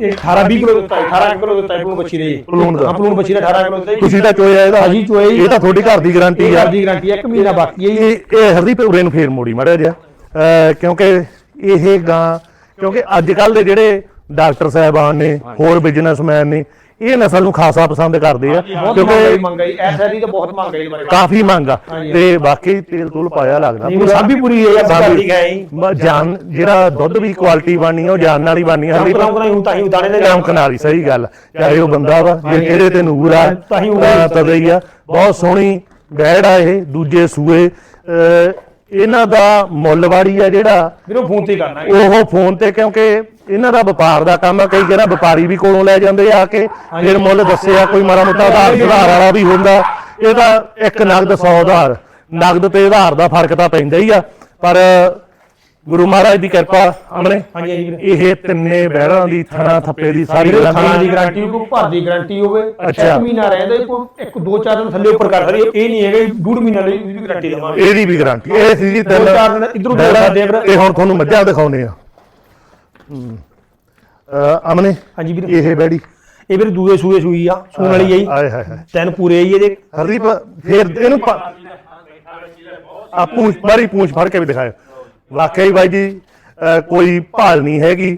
ਇਹ 18 20 ਕਿਲੋ ਦਿੱਤਾ ਜੀ, 18 ਕਿਲੋ ਦਿੱਤਾ ਪਲੂਣ ਬੱਚੀ ਦੇ
ਪਲੂਣ ਦਾ।
ਪਲੂਣ ਬੱਚੀ ਦਾ 18 ਕਿਲੋ ਦਿੱਤਾ ਜੀ।
ਤੁਸੀਂ ਤਾਂ ਚੋਇਆ ਇਹਦਾ।
ਹਾਂਜੀ, ਚੋਇਆ ਹੀ।
ਇਹ ਤਾਂ ਤੁਹਾਡੀ ਘਰ ਦੀ ਗਾਰੰਟੀ
ਇਹ
ਆ
ਘਰ ਦੀ ਗਾਰੰਟੀ ਹੈ ਇੱਕ ਮਹੀਨਾ ਬਾਕੀ ਹੈ ਜੀ।
ਇਹ ਇਹ ਹਰਦੀਪ ਉਰੇ ਨੂੰ ਫੇਰ ਮੋੜੀ ਮੜਿਆ ਅਹ, ਕਿਉਂਕਿ ਇਹ ਗਾਂ ਕਿਉਂਕਿ ਅੱਜ ਕੱਲ ਦੇ ਜਿਹੜੇ ਡਾਕਟਰ ਸਾਹਿਬਾਨ ਨੇ ਹੋਰ ਬਿਜ਼ਨਸਮੈਨ ਨੇ ਇਹ ਨਸਲ ਨੂੰ ਖਾਸਾ ਪਸੰਦ ਕਰਦੇ ਆ ਕਿਉਂਕਿ
ਮੰਗਾਈ ਮੰਗਾਈ ਤਾਂ ਬਹੁਤ ਮੰਗਾਈ ਮਾਰੇ
ਕਾਫੀ ਮੰਗ ਆ। ਤੇ ਬਾਕੀ ਤੇਲ ਤੂਲ ਪਾਇਆ ਲੱਗਦਾ।
ਸਭ ਵੀ ਪੂਰੀ ਹੈ।
ਮ- ਜਾਨ ਜਿਹੜਾ ਦੁੱਧ ਵੀ ਕੁਆਲਿਟੀ ਬਣਨੀ ਉਹ ਜਾਨ ਨਾਲ ਹੀ ਬਣਨੀ
ਹੁਣ ਤਾਂ ਹੀ ਉਦਾਣੇ ਦੇ
ਕੰਮ ਸਹੀ ਗੱਲ ਚਾਹੇ ਉਹ ਬੰਦਾ ਵਾ ਜੇ ਇਹਦੇ ਤੇ ਨੂਰ ਆ
ਤਾਂ ਹੀ ਉਹ
ਤਾਂ ਤਦੇ ਹੀ ਆ। ਬਹੁਤ ਸੋਹਣੀ ਗੈੜ ਆ ਇਹ ਦੂਜੇ ਸੂਏ। ਇਹਨਾਂ ਦਾ ਮੁੱਲ ਵਾੜੀ ਆ ਜਿਹੜਾ
ਵੀਰੋ ਫੋਨ ਤੇ ਕਰਨਾ
ਉਹ ਫੋਨ ਤੇ ਕਿਉਂਕਿ ਇਹਨਾਂ ਦਾ ਵਪਾਰ ਦਾ ਕੰਮ ਆ। ਕਈ ਜਿਹੜਾ ਵਪਾਰੀ ਵੀ ਕੋਲੋਂ ਲੈ ਜਾਂਦੇ ਆ ਕੇ ਫਿਰ ਮੁੱਲ ਦੱਸਿਆ ਕੋਈ ਮਾੜਾ ਮੋਟਾ ਉਧਾਰ ਸੁਧਾਰ ਵਾਲਾ ਵੀ ਹੁੰਦਾ। ਇਹ ਤਾਂ ਇੱਕ ਨਗਦ 100 ਉਧਾਰ ਨਗਦ ਤੇ ਉਧਾਰ ਦਾ ਫ਼ਰਕ ਤਾਂ ਪੈਂਦਾ ਹੀ ਆ। ਪਰ ਗੁਰੂ ਮਹਾਰਾਜ ਦੀ ਕਿਰਪਾ ਅਮਨੇ
ਹਾਂਜੀ ਹਾਂਜੀ। ਵੀਰੇ
ਇਹ ਤਿੰਨੇ ਬਹਿਰਾਂ ਦੀ ਥਣਾ ਥੱਪੇ ਦੀ ਸਾਰੀ
ਵੀਰੇ ਖਾਣਾ ਦੀ ਗਾਰੰਟੀ ਕੋਈ ਭਰ ਦੀ ਗਾਰੰਟੀ ਹੋਵੇ।
ਅੱਛਾ।
ਮਹੀਨਾ ਰਹਿੰਦਾ ਕੋਈ ਇੱਕ ਦੋ ਚਾਰ ਦਿਨ ਥੱਲੇ ਉੱਪਰ ਕਰ ਸਕਦੀ। ਇਹ ਨਹੀਂ ਹੈਗਾ ਡੂਢ ਮਹੀਨਾ ਲਈ ਵੀ ਗਾਰੰਟੀ ਦੇਵਾਂਗੇ।
ਇਹਦੀ ਵੀ ਗਾਰੰਟੀ ਇਹ ਸੀ ਜੀ ਤਿੰਨ
ਦੋ ਚਾਰ ਦਿਨ ਇੱਧਰੋਂ
ਬਹਿਰਾਂ
ਕਰਦੇ ਆ।
ਤੇ ਹੁਣ ਤੁਹਾਨੂੰ ਮੱਝਾਂ ਦਿਖਾਉਨੇ ਆ। ਅਮਨੇ
ਹਾਂਜੀ ਵੀਰੇ।
ਇਹ ਬੈੜੀ
ਇਹ ਵੀਰੇ ਦੂਏ ਸੂਏ ਸੂਈ ਆ ਸੂਣ ਵਾਲੀ ਆਈ
ਆਏ ਹਾਏ ਹਾਏ।
ਤਿੰਨ ਪੂਰੇ ਆਈ ਇਹਦੇ।
ਹਰਦੀਪ ਫੇਰ ਇਹਨੂੰ ਆ ਪੂੰਛ ਬਾਰੀ ਪੂੰਛ ਫੜ ਕੇ ਵੀ ਵਾਕਈ ਬਾਈ ਜੀ ਅਹ ਕੋਈ ਭਾਲ ਨਹੀਂ ਹੈਗੀ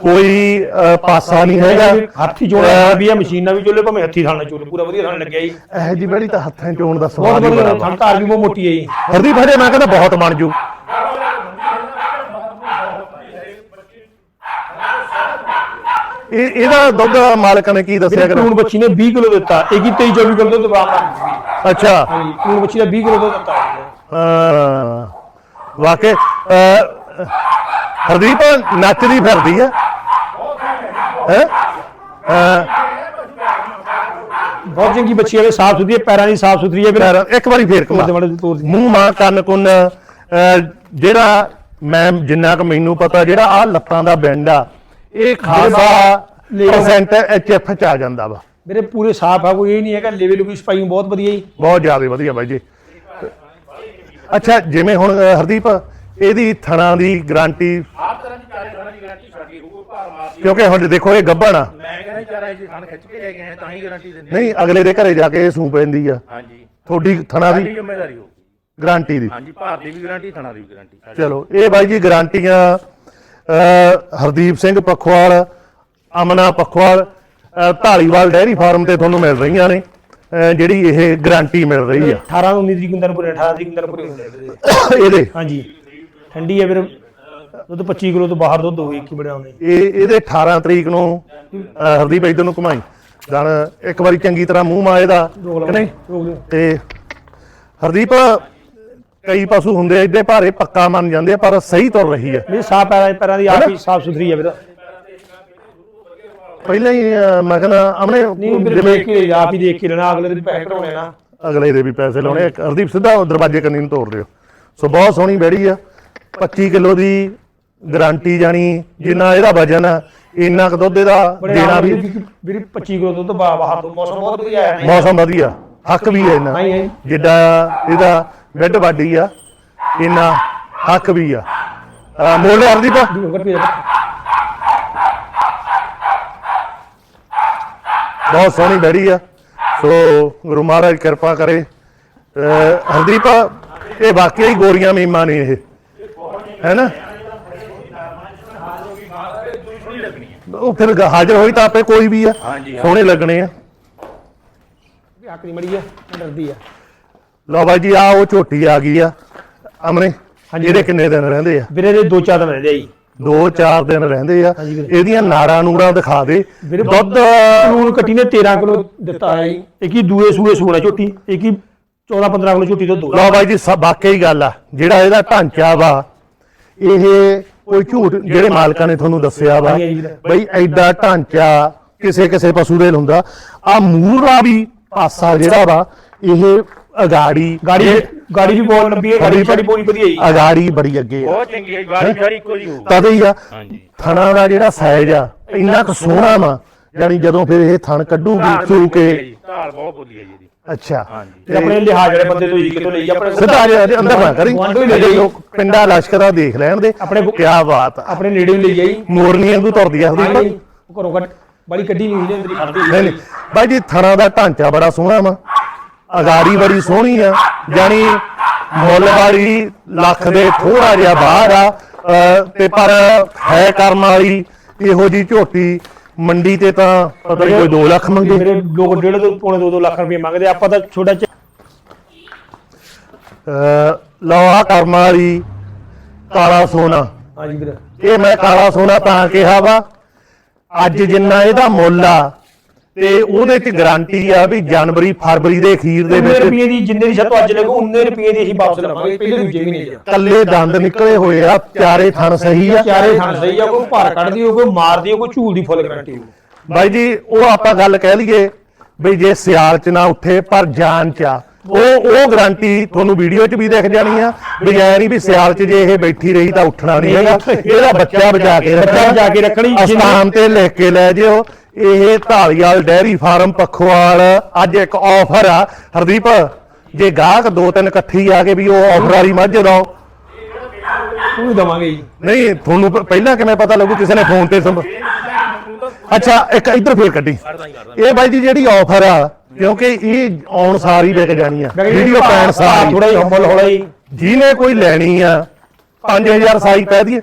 ਕੋਈ ਅਹ ਪਾਸਾ ਨਹੀਂ ਹੈਗਾ।
ਹੱਥੀ ਜੋੜਿਆ ਵੀ ਆ ਮਸ਼ੀਨਾਂ ਵੀ ਚੋਲੇ ਭਾਵੇਂ ਹੱਥੀ ਥਾਣਾ ਚੋਲੇ ਪੂਰਾ ਵਧੀਆ ਥਾਣ ਲੱਗਿਆ ਜੀ।
ਇਹ ਜੀ ਬੜੀ ਤਾਂ ਹੱਥਾਂ ਚੋਣ ਦਾ
ਬਹੁਤ
ਸਵਾਦ ਹੀ ਬੜਾ
ਵਧੀਆ। ਥਾਣ ਧਾਰ ਵੀ ਬਹੁਤ ਮੋਟੀ ਹੈ ਜੀ।
ਹਰਦੀਪ ਹਜੇ ਮੈਂ ਕਹਿੰਦਾ ਬਹੁਤ ਬਣ ਜੂ। ਇਹ ਇਹਦਾ ਦੁੱਧ ਮਾਲਕ ਨੇ ਕੀ ਦੱਸਿਆ
ਮੇਰੇ
ਕਰ?
ਪਲੂਣ ਬੱਚੀ ਨੇ 20 ਕਿਲੋ ਦਿੱਤਾ ਇਹ ਕੀ 23 24 ਕਿਲੋ ਦੁੱਧ ਬਾਅਦ
ਅੱਛਾ।
ਹਾਂਜੀ ਪਲੂਣ ਬੱਚੀ ਦਾ 20 ਕਿਲੋ ਦੁੱਧ ਦਿੱਤਾ।
ਹਾਂ। ਵਾਕੇ ਅਹ, ਹਰਦੀਪ ਨੱਚਦੀ ਫਿਰਦੀ ਆ। ਹੈ?
ਬਹੁਤ ਚੰਗੀ ਬੱਚੀ ਹੈ ਸਾਫ਼ ਸੁਥਰੀ ਹੈ ਪੈਰਾਂ ਦੀ ਸਾਫ਼ ਸੁਥਰੀ ਹੈ ਵੀਰੇ
ਇੱਕ ਵਾਰੀ ਫੇਰ ਕਮਾ ਮੂੰਹ ਮਾਂ ਕੰਨ ਕੁੰਨ ਜਿਹੜਾ ਮੈਂ ਜਿੰਨਾ ਕੁ ਮੈਨੂੰ ਪਤਾ ਜਿਹੜਾ ਆ ਲੱਤਾਂ ਦਾ ਬੈਂਡ ਆ ਇਹ ਖਾਸਾ ਪਰਸੈਂਟ ਐਚਐਫ ਚ ਆ ਜਾਂਦਾ ਵਾ।
ਮੇਰੇ ਪੂਰੇ ਸਾਫ਼ ਆ ਕੋਈ ਇਹ ਨਹੀਂ ਹੈਗਾ ਲੈਵਲ ਵੀ ਸਪਾਈਂਗ ਬਹੁਤ ਵਧੀਆ ਜੀ।
ਬਹੁਤ ਜ਼ਿਆਦਾ ਵਧੀਆ ਬਾਈ ਜੀ। ਅੱਛਾ ਜਿਵੇਂ ਹੁਣ ਹਰਦੀਪ ਇਹਦੀ ਥਣਾ ਦੀ ਗਾਰੰਟੀ
ਹਰ ਤਰ੍ਹਾਂ ਦੀ ਚਾਰੇ ਤਰ੍ਹਾਂ ਦੀ ਗਾਰੰਟੀ ਸਾਡੀ ਰੂਹ ਭਾਰ ਮਾਰਦੀ
ਕਿਉਂਕਿ ਹੁਣ ਦੇਖੋ ਇਹ ਗੱਭਣ ਆ।
ਮੈਂ ਕਹਿੰਦਾ ਚਾਰਾ ਜੀ ਖਾਣ ਖਿੱਚ ਕੇ ਲੈ ਕੇ ਆਏ ਤਾਂ ਹੀ ਗਾਰੰਟੀ ਦਿੰਦੇ
ਨਹੀਂ ਅਗਲੇ ਦੇ ਘਰੇ ਜਾ ਕੇ ਇਹ ਸੂ ਪੈਂਦੀ ਆ।
ਹਾਂਜੀ।
ਤੁਹਾਡੀ ਥਣਾ
ਸਾਡੀ
ਦੀ
ਜ਼ਿੰਮੇਵਾਰੀ ਹੋ
ਗਾਰੰਟੀ ਦੀ।
ਹਾਂਜੀ ਭਾਰ ਦੀ ਵੀ ਗਾਰੰਟੀ ਥਣਾ ਦੀ ਵੀ ਗਾਰੰਟੀ।
ਚਲੋ ਇਹ ਬਾਈ ਜੀ ਗਾਰੰਟੀਆਂ ਅਹ, ਹਰਦੀਪ ਸਿੰਘ ਪਖਵਾਲ ਅਮਨਾ ਪਖਵਾਲ ਅਹ, ਢਾਲੀਵਾਲ ਡੈਰੀ ਫਾਰਮ ਤੇ ਤੁਹਾਨੂੰ ਮਿਲ ਰਹੀਆਂ ਨੇ ਅਹ, ਜਿਹੜੀ ਇਹ ਗਾਰੰਟੀ ਮਿਲ ਰਹੀ ਆ।
18 19 ਤਰੀਕ ਨੂੰ ਪੂਰੇ 18 ਤਰੀਕ ਨੂੰ ਪੂਰੇ ਵੀਰੇ।
ਇਹਦੇ?
ਹਾਂਜੀ। ਠੰਡੀ ਹੈ ਵੀਰੇ ਦੁੱਧ 25 ਕਿਲੋ ਤੋਂ ਬਾਹਰ ਦੁੱਧ ਹੋਵੇ ਕੀ ਬਣਾਉਂਦੇ
ਇਹ ਇਹਦੇ 18 ਤਰੀਕ ਨੂੰ ਅਹ, ਹਰਦੀਪ ਇਧਰ ਨੂੰ ਘੁਮਾਈ। ਜਾਣ ਇੱਕ ਵਾਰੀ ਚੰਗੀ ਤਰ੍ਹਾਂ ਮੂੰਹ ਮਾ ਇਹਦਾ ਕਿ ਨਹੀਂ?
ਰੋਕ
ਤੇ ਹਰਦੀਪ ਕਈ ਪਸ਼ੂ ਹੁੰਦੇ ਆ ਭਾਰੇ ਪੱਕਾ ਮੰਨ ਜਾਂਦੇ ਆ ਪਰ ਸਹੀ ਤੁਰ ਰਹੀ ਆ
ਮੇਰੇ ਸਾਫ਼ ਪੈਰਾਂ ਪੈਰਾਂ ਦੀ ਆਪ ਹੀ ਸਾਫ਼ ਸੁਥਰੀ ਹੈ ਵੀਰੇ
ਪਹਿਲਾਂ ਹੀ ਅਹ, ਮੈਂ ਕਹਿੰਦਾ ਆਪਣੇ
ਨਹੀਂ ਦੇਖ ਕੇ ਆਪ ਹੀ ਦੇਖ ਕੇ ਲੈਣਾ ਅਗਲੇ ਦਿਨ ਪੈਸੇ ਕਢਾਉਣੇ ਨਾ।
ਅਗਲੇ ਦੇ ਵੀ ਪੈਸੇ ਲਾਉਣੇ ਹਰਦੀਪ ਸਿੱਧਾ ਉਹ ਦਰਵਾਜ਼ੇ ਕੰਨੀ ਨੂੰ ਤੋੜ ਦਿਓ। ਸੋ ਬਹੁਤ ਸੋਹਣੀ ਬੈੜੀ ਆ। 25 ਕਿਲੋ ਦੀ ਗਾਰੰਟੀ ਜਾਣੀ ਜਿੰਨਾ ਇਹਦਾ ਵਜਨ ਆ ਇੰਨਾ ਕੁ ਦੁੱਧ ਇਹਦਾ ਦੇਣਾ ਵੀ।
ਵੀਰ ਵੀਰ 25 ਕਿਲੋ ਦੁੱਧ ਬਾ- ਬਾਹਰ ਤੋਂ ਮੌਸਮ ਬਹੁਤ ਵਧੀਆ ਹੈ। ਨਹੀਂ
ਮੌਸਮ ਵਧੀਆ ਹੱਕ ਵੀ ਹੈ
ਜੀ।
ਜਿੱਡਾ ਇਹਦਾ ਬੈੱਡ ਵਾਡੀ ਆ ਇੰਨਾ ਹੱਕ ਵੀ ਆ। ਮੁੱਲ ਹਰਦੀਪ। ਬਹੁਤ ਸੋਹਣੀ ਬੈੜੀ ਆ। ਸੋ ਗੁਰੂ ਮਹਾਰਾਜ ਕਿਰਪਾ ਕਰੇ। ਹਰਦੀਪ ਇਹ ਵਾਕਿਆ ਹੀ ਗੋਰੀਆਂ ਮੀਮਾਂ ਨੇ ਇਹ। ਹੈ ਨਾ? ਉਹ ਫਿਰ ਗ- ਹਾਜ਼ਰ ਹੋਈ ਤਾਂ ਆਪੇ ਕੋਈ ਵੀ ਆ।
ਹਾਂਜੀ, ਹਾਂ।
ਸੋਹਣੇ ਲੱਗਣੇ ਆ।
ਵੀ ਹੱਕ ਨਹੀਂ ਮੜੀ ਆ ਮੈਂ ਡਰਦੀ ਆ।
ਲਓ ਬਾਈ ਜੀ ਆ ਉਹ ਝੋਟੀ ਆ ਗਈ ਆ। ਅਮਨੇ
ਹਾਂਜੀ।
ਇਹਦੇ ਕਿੰਨੇ ਦਿਨ ਰਹਿੰਦੇ ਆ?
ਵੀਰੇ ਦੇ ਦੋ ਚਾਰ ਦਿਨ ਰਹਿੰਦੇ ਆ ਜੀ।
ਦੋ ਚਾਰ ਦਿਨ ਰਹਿੰਦੇ ਆ।
ਹਾਂਜੀ ਵੀਰੇ।
ਇਹਦੀਆਂ ਨਾੜਾਂ ਨੂੜਾਂ ਦਿਖਾ ਦੇ।
ਵੀਰੇ
ਦੁੱਧ
ਕਾਨੂੰਨ ਕੱਟੀ ਨੇ 13 ਕਿਲੋ ਦਿੱਤਾ ਹੈ ਜੀ। ਇੱਕ ਹੀ ਦੂਏ ਸੂਏ ਸੂਣਾ ਝੋਟੀ ਇੱਕ ਹੀ 14 15 ਕਿਲੋ ਝੋਟੀ ਤੋਂ ਦੋ।
ਲਓ ਬਾਈ ਜੀ ਸਭ ਵਾਕਈ ਗੱਲ ਆ। ਜਿਹੜਾ ਇਹਦਾ ਢਾਂਚਾ ਵਾ ਇਹ ਕੋਈ ਝੂਠ ਜਿਹੜੇ ਮਾਲਕਾਂ ਨੇ ਤੁਹਾਨੂੰ ਦੱਸਿਆ ਵਾ। ਬਈ ਐਡਾ ਢਾਂਚਾ ਕਿਸੇ ਕਿਸੇ ਪਸ਼ੂ ਦੇ ਹੁੰਦਾ। ਆ ਮੂਹਰਾ ਵੀ ਪਾਸਾ ਜਿਹੜਾ ਵਾ ਇਹ ਅਗਾੜੀ
ਗਾੜੀ ਗਾੜੀ ਵੀ ਬਹੁਤ ਲੰਬੀ ਹੈ ਗਾੜੀ ਸਾਡੀ ਪੂਰੀ ਵਧੀਆ ਜੀ।
ਅਗਾੜੀ ਬੜੀ ਅੱਗੇ ਆ।
ਬਹੁਤ ਚੰਗੀ ਹੈ ਗਾੜੀ ਸਾਰੀ ਇੱਕੋ ਜਿਹੀ ਹੋਊ।
ਤਦ ਹੀ ਆ ਥਣਾ ਦਾ ਜਿਹੜਾ ਸਾਈਜ਼ ਆ ਇੰਨਾ ਕੁ ਸੋਹਣਾ ਵਾ ਯਾਨੀ ਜਦੋਂ ਫਿਰ ਇਹ ਥਣ ਕੱਢੂਗੀ ਚੂ ਕੇ
ਧਾਰ ਬਹੁਤ ਬੋਲੀ ਹੈ ਜੀ
ਅੱਛਾ।
ਤੇ ਆਪਣੇ ਲਿਹਾਜ਼ ਵਾਲੇ ਬੰਦੇ ਤੋਂ ਜੀ ਕਿਤੋਂ ਲਈ ਆਪਣੇ
ਸਿੱਧਾ ਆ ਜਾ ਅੰਦਰ ਨਾ ਕਰੀ। ਲੋਕ ਪਿੰਡਾ ਲਸ਼ਕਰਾ ਦੇਖ ਲੈਣ ਦੇ
ਆਪਣੇ ਕੋ-
ਬਾਤ ਆ।
ਆਪਣੇ ਨੇੜੇ ਲਈ ਜਾਈ
ਮੋਰਨੀਆਂ ਨੂੰ ਤੁਰਦੀ ਆ ਉਹਦੀ
ਘਰੋਂ ਕੱਟ ਬੜੀ ਕੱਢੀ ਨਹੀਂ ਨੇ ਅੰਦਰ ਖੜਦੀ
ਨਹੀਂ ਨਹੀਂ। ਬਾਈ ਜੀ ਥਣਾ ਦਾ ਢਾਂਚਾ ਬੜਾ ਸੋਹਣਾ ਵਾ। ਅਗਾੜੀ ਬੜੀ ਸੋਹਣੀ ਆ। ਜਾਨੀ ਮੁੱਲ ਵਾਲੀ ਲੱਖ ਦੇ ਥੋੜਾ ਜਿਹਾ ਬਾਹਰ ਆ। ਤੇ ਪਰ ਹੈ ਕਰਮ ਵਾਲੀ ਇਹੋ ਜੀ ਝੋਟੀ ਮੰਡੀ ਤੇ ਤਾਂ ਪਤਾ ਨਹੀਂ ਕੋਈ 2 ਲੱਖ ਮੰਗੇ
ਮੇਰੇ ਲੋਕ ਡੇਢ ਤੋਂ ਪੌਣੇ 2-2 ਲੱਖ ਰੁਪਏ ਮੰਗਦੇ ਆਪਾਂ ਤਾਂ ਛੋਟਾ
ਅਹ ਲਓ ਆ ਕਰਮ ਵਾਲੀ ਕਾਲਾ ਸੋਨਾ।
ਹਾਂਜੀ ਵੀਰ।
ਇਹ ਮੈਂ ਕਾਲਾ ਸੋਨਾ ਤਾਂ ਕਿਹਾ ਵਾ ਅੱਜ ਜਿੰਨਾ ਇਹਦਾ ਮੁੱਲ ਆ ਤੇ ਉਹਦੇ ਚ ਗਾਰੰਟੀ ਆ ਵੀ ਜਨਵਰੀ ਫਰਵਰੀ ਦੇ ਅਖੀਰ ਦੇ
19
ਵਿੱਚ
ਰੁਪਏ ਦੀ ਜਿੰਨੇ ਦੀ ਛੱਤ ਅੱਜ ਲੱਗੂ 19 ਰੁਪਏ ਦੀ ਅਸੀਂ ਵਾਪਸ ਲਵਾਂਗੇ ਪਹਿਲੇ ਦੂਜੇ ਮਹੀਨੇ ਚ
ਕੱਲੇ ਦੰਦ ਨਿਕਲੇ ਹੋਏ ਆ ਚਾਰੇ ਥਣ ਸਹੀ ਆ।
ਚਾਰੇ ਥਾਂ ਸਹੀ ਆ ਕੋਈ ਭਾਰ ਕੱਢਦੀ ਹੋ ਕੋਈ ਮਾਰਦੀ ਹੋ ਕੋਈ ਝੂਲਦੀ ਫੁੱਲ ਗਰੰਟੀ ਹੋ
ਬਾਈ ਜੀ ਉਹ ਆਪਾਂ ਗੱਲ ਕਹਿ ਲਈਏ ਵੀ ਜੇ ਸਿਆਲ ਚ ਨਾ ਉੱਠੇ ਪਰ ਜਾਨ ਚ ਆ। ਉਹ ਉਹ ਗਾਰੰਟੀ ਤੁਹਾਨੂੰ ਵੀਡੀਓ 'ਚ ਵੀ ਦਿਖ ਜਾਣੀ ਆ ਵੀ ਐ ਨਹੀਂ ਵੀ ਸਿਆਲ 'ਚ ਜੇ ਇਹ ਬੈਠੀ ਰਹੀ ਤਾਂ ਉੱਠਣਾ ਨਹੀਂ ਹੈਗਾ। ਇਹਦਾ ਬੱਚਾ ਬਚਾ ਕੇ ਰੱਖਣਾ।
ਬੱਚਾ ਕੇ ਰੱਖਣੀ, ਜਿੰਨੇ-
ਅਸਥਾਨ ਤੇ ਲਿਖ ਕੇ ਲੈ ਜਿਓ। ਇਹ ਢਾਲੀਵਾਲ ਡੈਰੀ ਫਾਰਮ ਪੱਖੋਵਾਲ ਅੱਜ ਇੱਕ ਆਫਰ ਆ। ਹਰਦੀਪ ਜੇ ਗਾਹਕ ਦੋ ਤਿੰਨ ਇਕੱਠੀ ਆ ਕੇ ਵੀ ਉਹ ਆਫਰ ਵਾਲੀ ਮੱਝ ਦੋ
ਉਹ ਵੀ ਦਵਾਂਗੇ ਜੀ।
ਨਹੀਂ ਤੁਹਾਨੂੰ ਪ- ਪਹਿਲਾਂ ਕਿਵੇਂ ਪਤਾ ਲੱਗੂ ਕਿਸੇ ਨੇ ਫੋਨ ਤੇ ਸੰਭ ਅੱਛਾ ਇੱਕ ਇੱਧਰ ਫੇਰ ਕੱਢੀ। ਇਹ ਬਾਈ ਜੀ ਜਿਹੜੀ ਆਫਰ ਆ ਕਿਉਂਕਿ ਇਹ ਆਉਣ ਸਾਰ ਹੀ ਵਿਕ ਜਾਣੀ ਆ। ਵੀਡੀਓ ਪੈਣ ਸਾਰ ਹੀ।
ਥੋੜਾ ਜਿਹਾ ਹੰਬਲ ਹੌਲਾ ਜੀ।
ਜਿਹਨੇ ਕੋਈ ਲੈਣੀ ਆ 5000 ਸਾਈ ਪੈ ਦਈਏ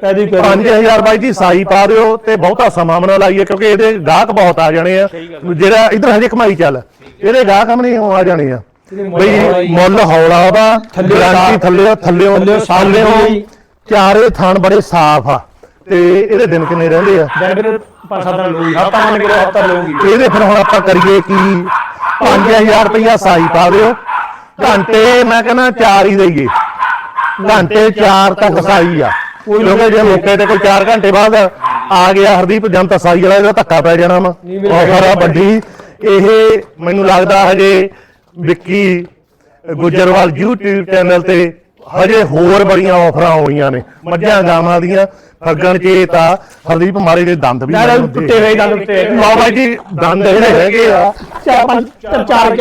ਪੈਦੀ
5000 ਬਾਈ ਜੀ ਸਾਈ ਪਾ ਦਿਓ ਤੇ ਬਹੁਤਾ ਸਮਾਂ ਬਣਾ ਲਾਈਏ ਕਿਉਂਕਿ ਇਹਦੇ ਗਾਹਕ ਬਹੁਤ ਆ ਜਾਣੇ ਆ। ਜਿਹੜਾ ਇਧਰ ਹਜੇ ਕਮਾਈ ਚੱਲ ਇਹਦੇ ਗਾਹਕ ਹਮਨੇ ਆ ਜਾਣੇ ਆ। ਬਈ ਮੁੱਲ ਹੌਲਾ
ਥੱਲੇ
ਗਾਰੰਟੀ ਥੱਲੇ ਥੱਲੇ
ਹੁੰਦੀ
ਚਾਰੇ ਥਣ ਬੜੇ ਸਾਫ਼ ਆ ਤੇ ਇਹਦੇ ਦਿਨ ਕਿੰਨੇ ਰਹਿੰਦੇ ਆ?
ਦਿਨ ਫਿਰ ਪੰਜ ਸੱਤ ਦਿਨ ਲਊਗੀ। ਹਫਤਾ ਮੰਨ ਕੇ ਹਫਤਾ ਲਊਗੀ।
ਇਹਦੇ ਫਿਰ ਹੁਣ ਆਪਾਂ ਕਰੀਏ ਕੀ? 5000 ਰੁਪਇਆ ਸਾਈ ਪਾ ਦਿਓ। ਘੰਟੇ ਮੈਂ ਕਹਿੰਦਾ ਚਾਰ ਹੀ ਦਈਏ। ਘੰਟੇ 4 ਤੱਕ ਸਾਈ ਆ। ਕਿਉਂਕਿ ਜੇ ਮੌਕੇ ਤੇ ਕੋਈ 4 ਘੰਟੇ ਬਾਅਦ ਆ ਗਿਆ ਹਰਦੀਪ ਜਨਤਾ ਸਾਈ ਵਾਲਾ ਇਹਦਾ ਧੱਕਾ ਪੈ ਜਾਣਾ ਵਾ। ਆਫਰ ਆ ਵੱਡੀ ਇਹ ਮੈਨੂੰ ਲੱਗਦਾ ਹਜੇ ਵਿੱਕੀ ਗੁਜਰਵਾਲ YouTube ਚੈਨਲ ਤੇ ਹਜੇ ਹੋਰ ਬੜੀਆਂ ਆਫਰਾਂ ਹੋਈਆਂ ਨੇ। ਮੱਝਾਂ ਗਾਵਾਂ ਦੀਆਂ ਫੱਗਣ ਚੇਤ ਆ। ਹਰਦੀਪ ਮਾਰੇ ਦੇ ਦੰਦ ਵੀ
ਟੁੱਟੇ ਹੋਏ ਦੰਦ ਟੁੱਟੇ ਹੋਏ।
ਬਾਬਾ ਜੀ ਦੰਦ ਜਿਹੜੇ ਹੈਗੇ ਆ।
ਚਾਰ ਪੰਜ ਚਾਰ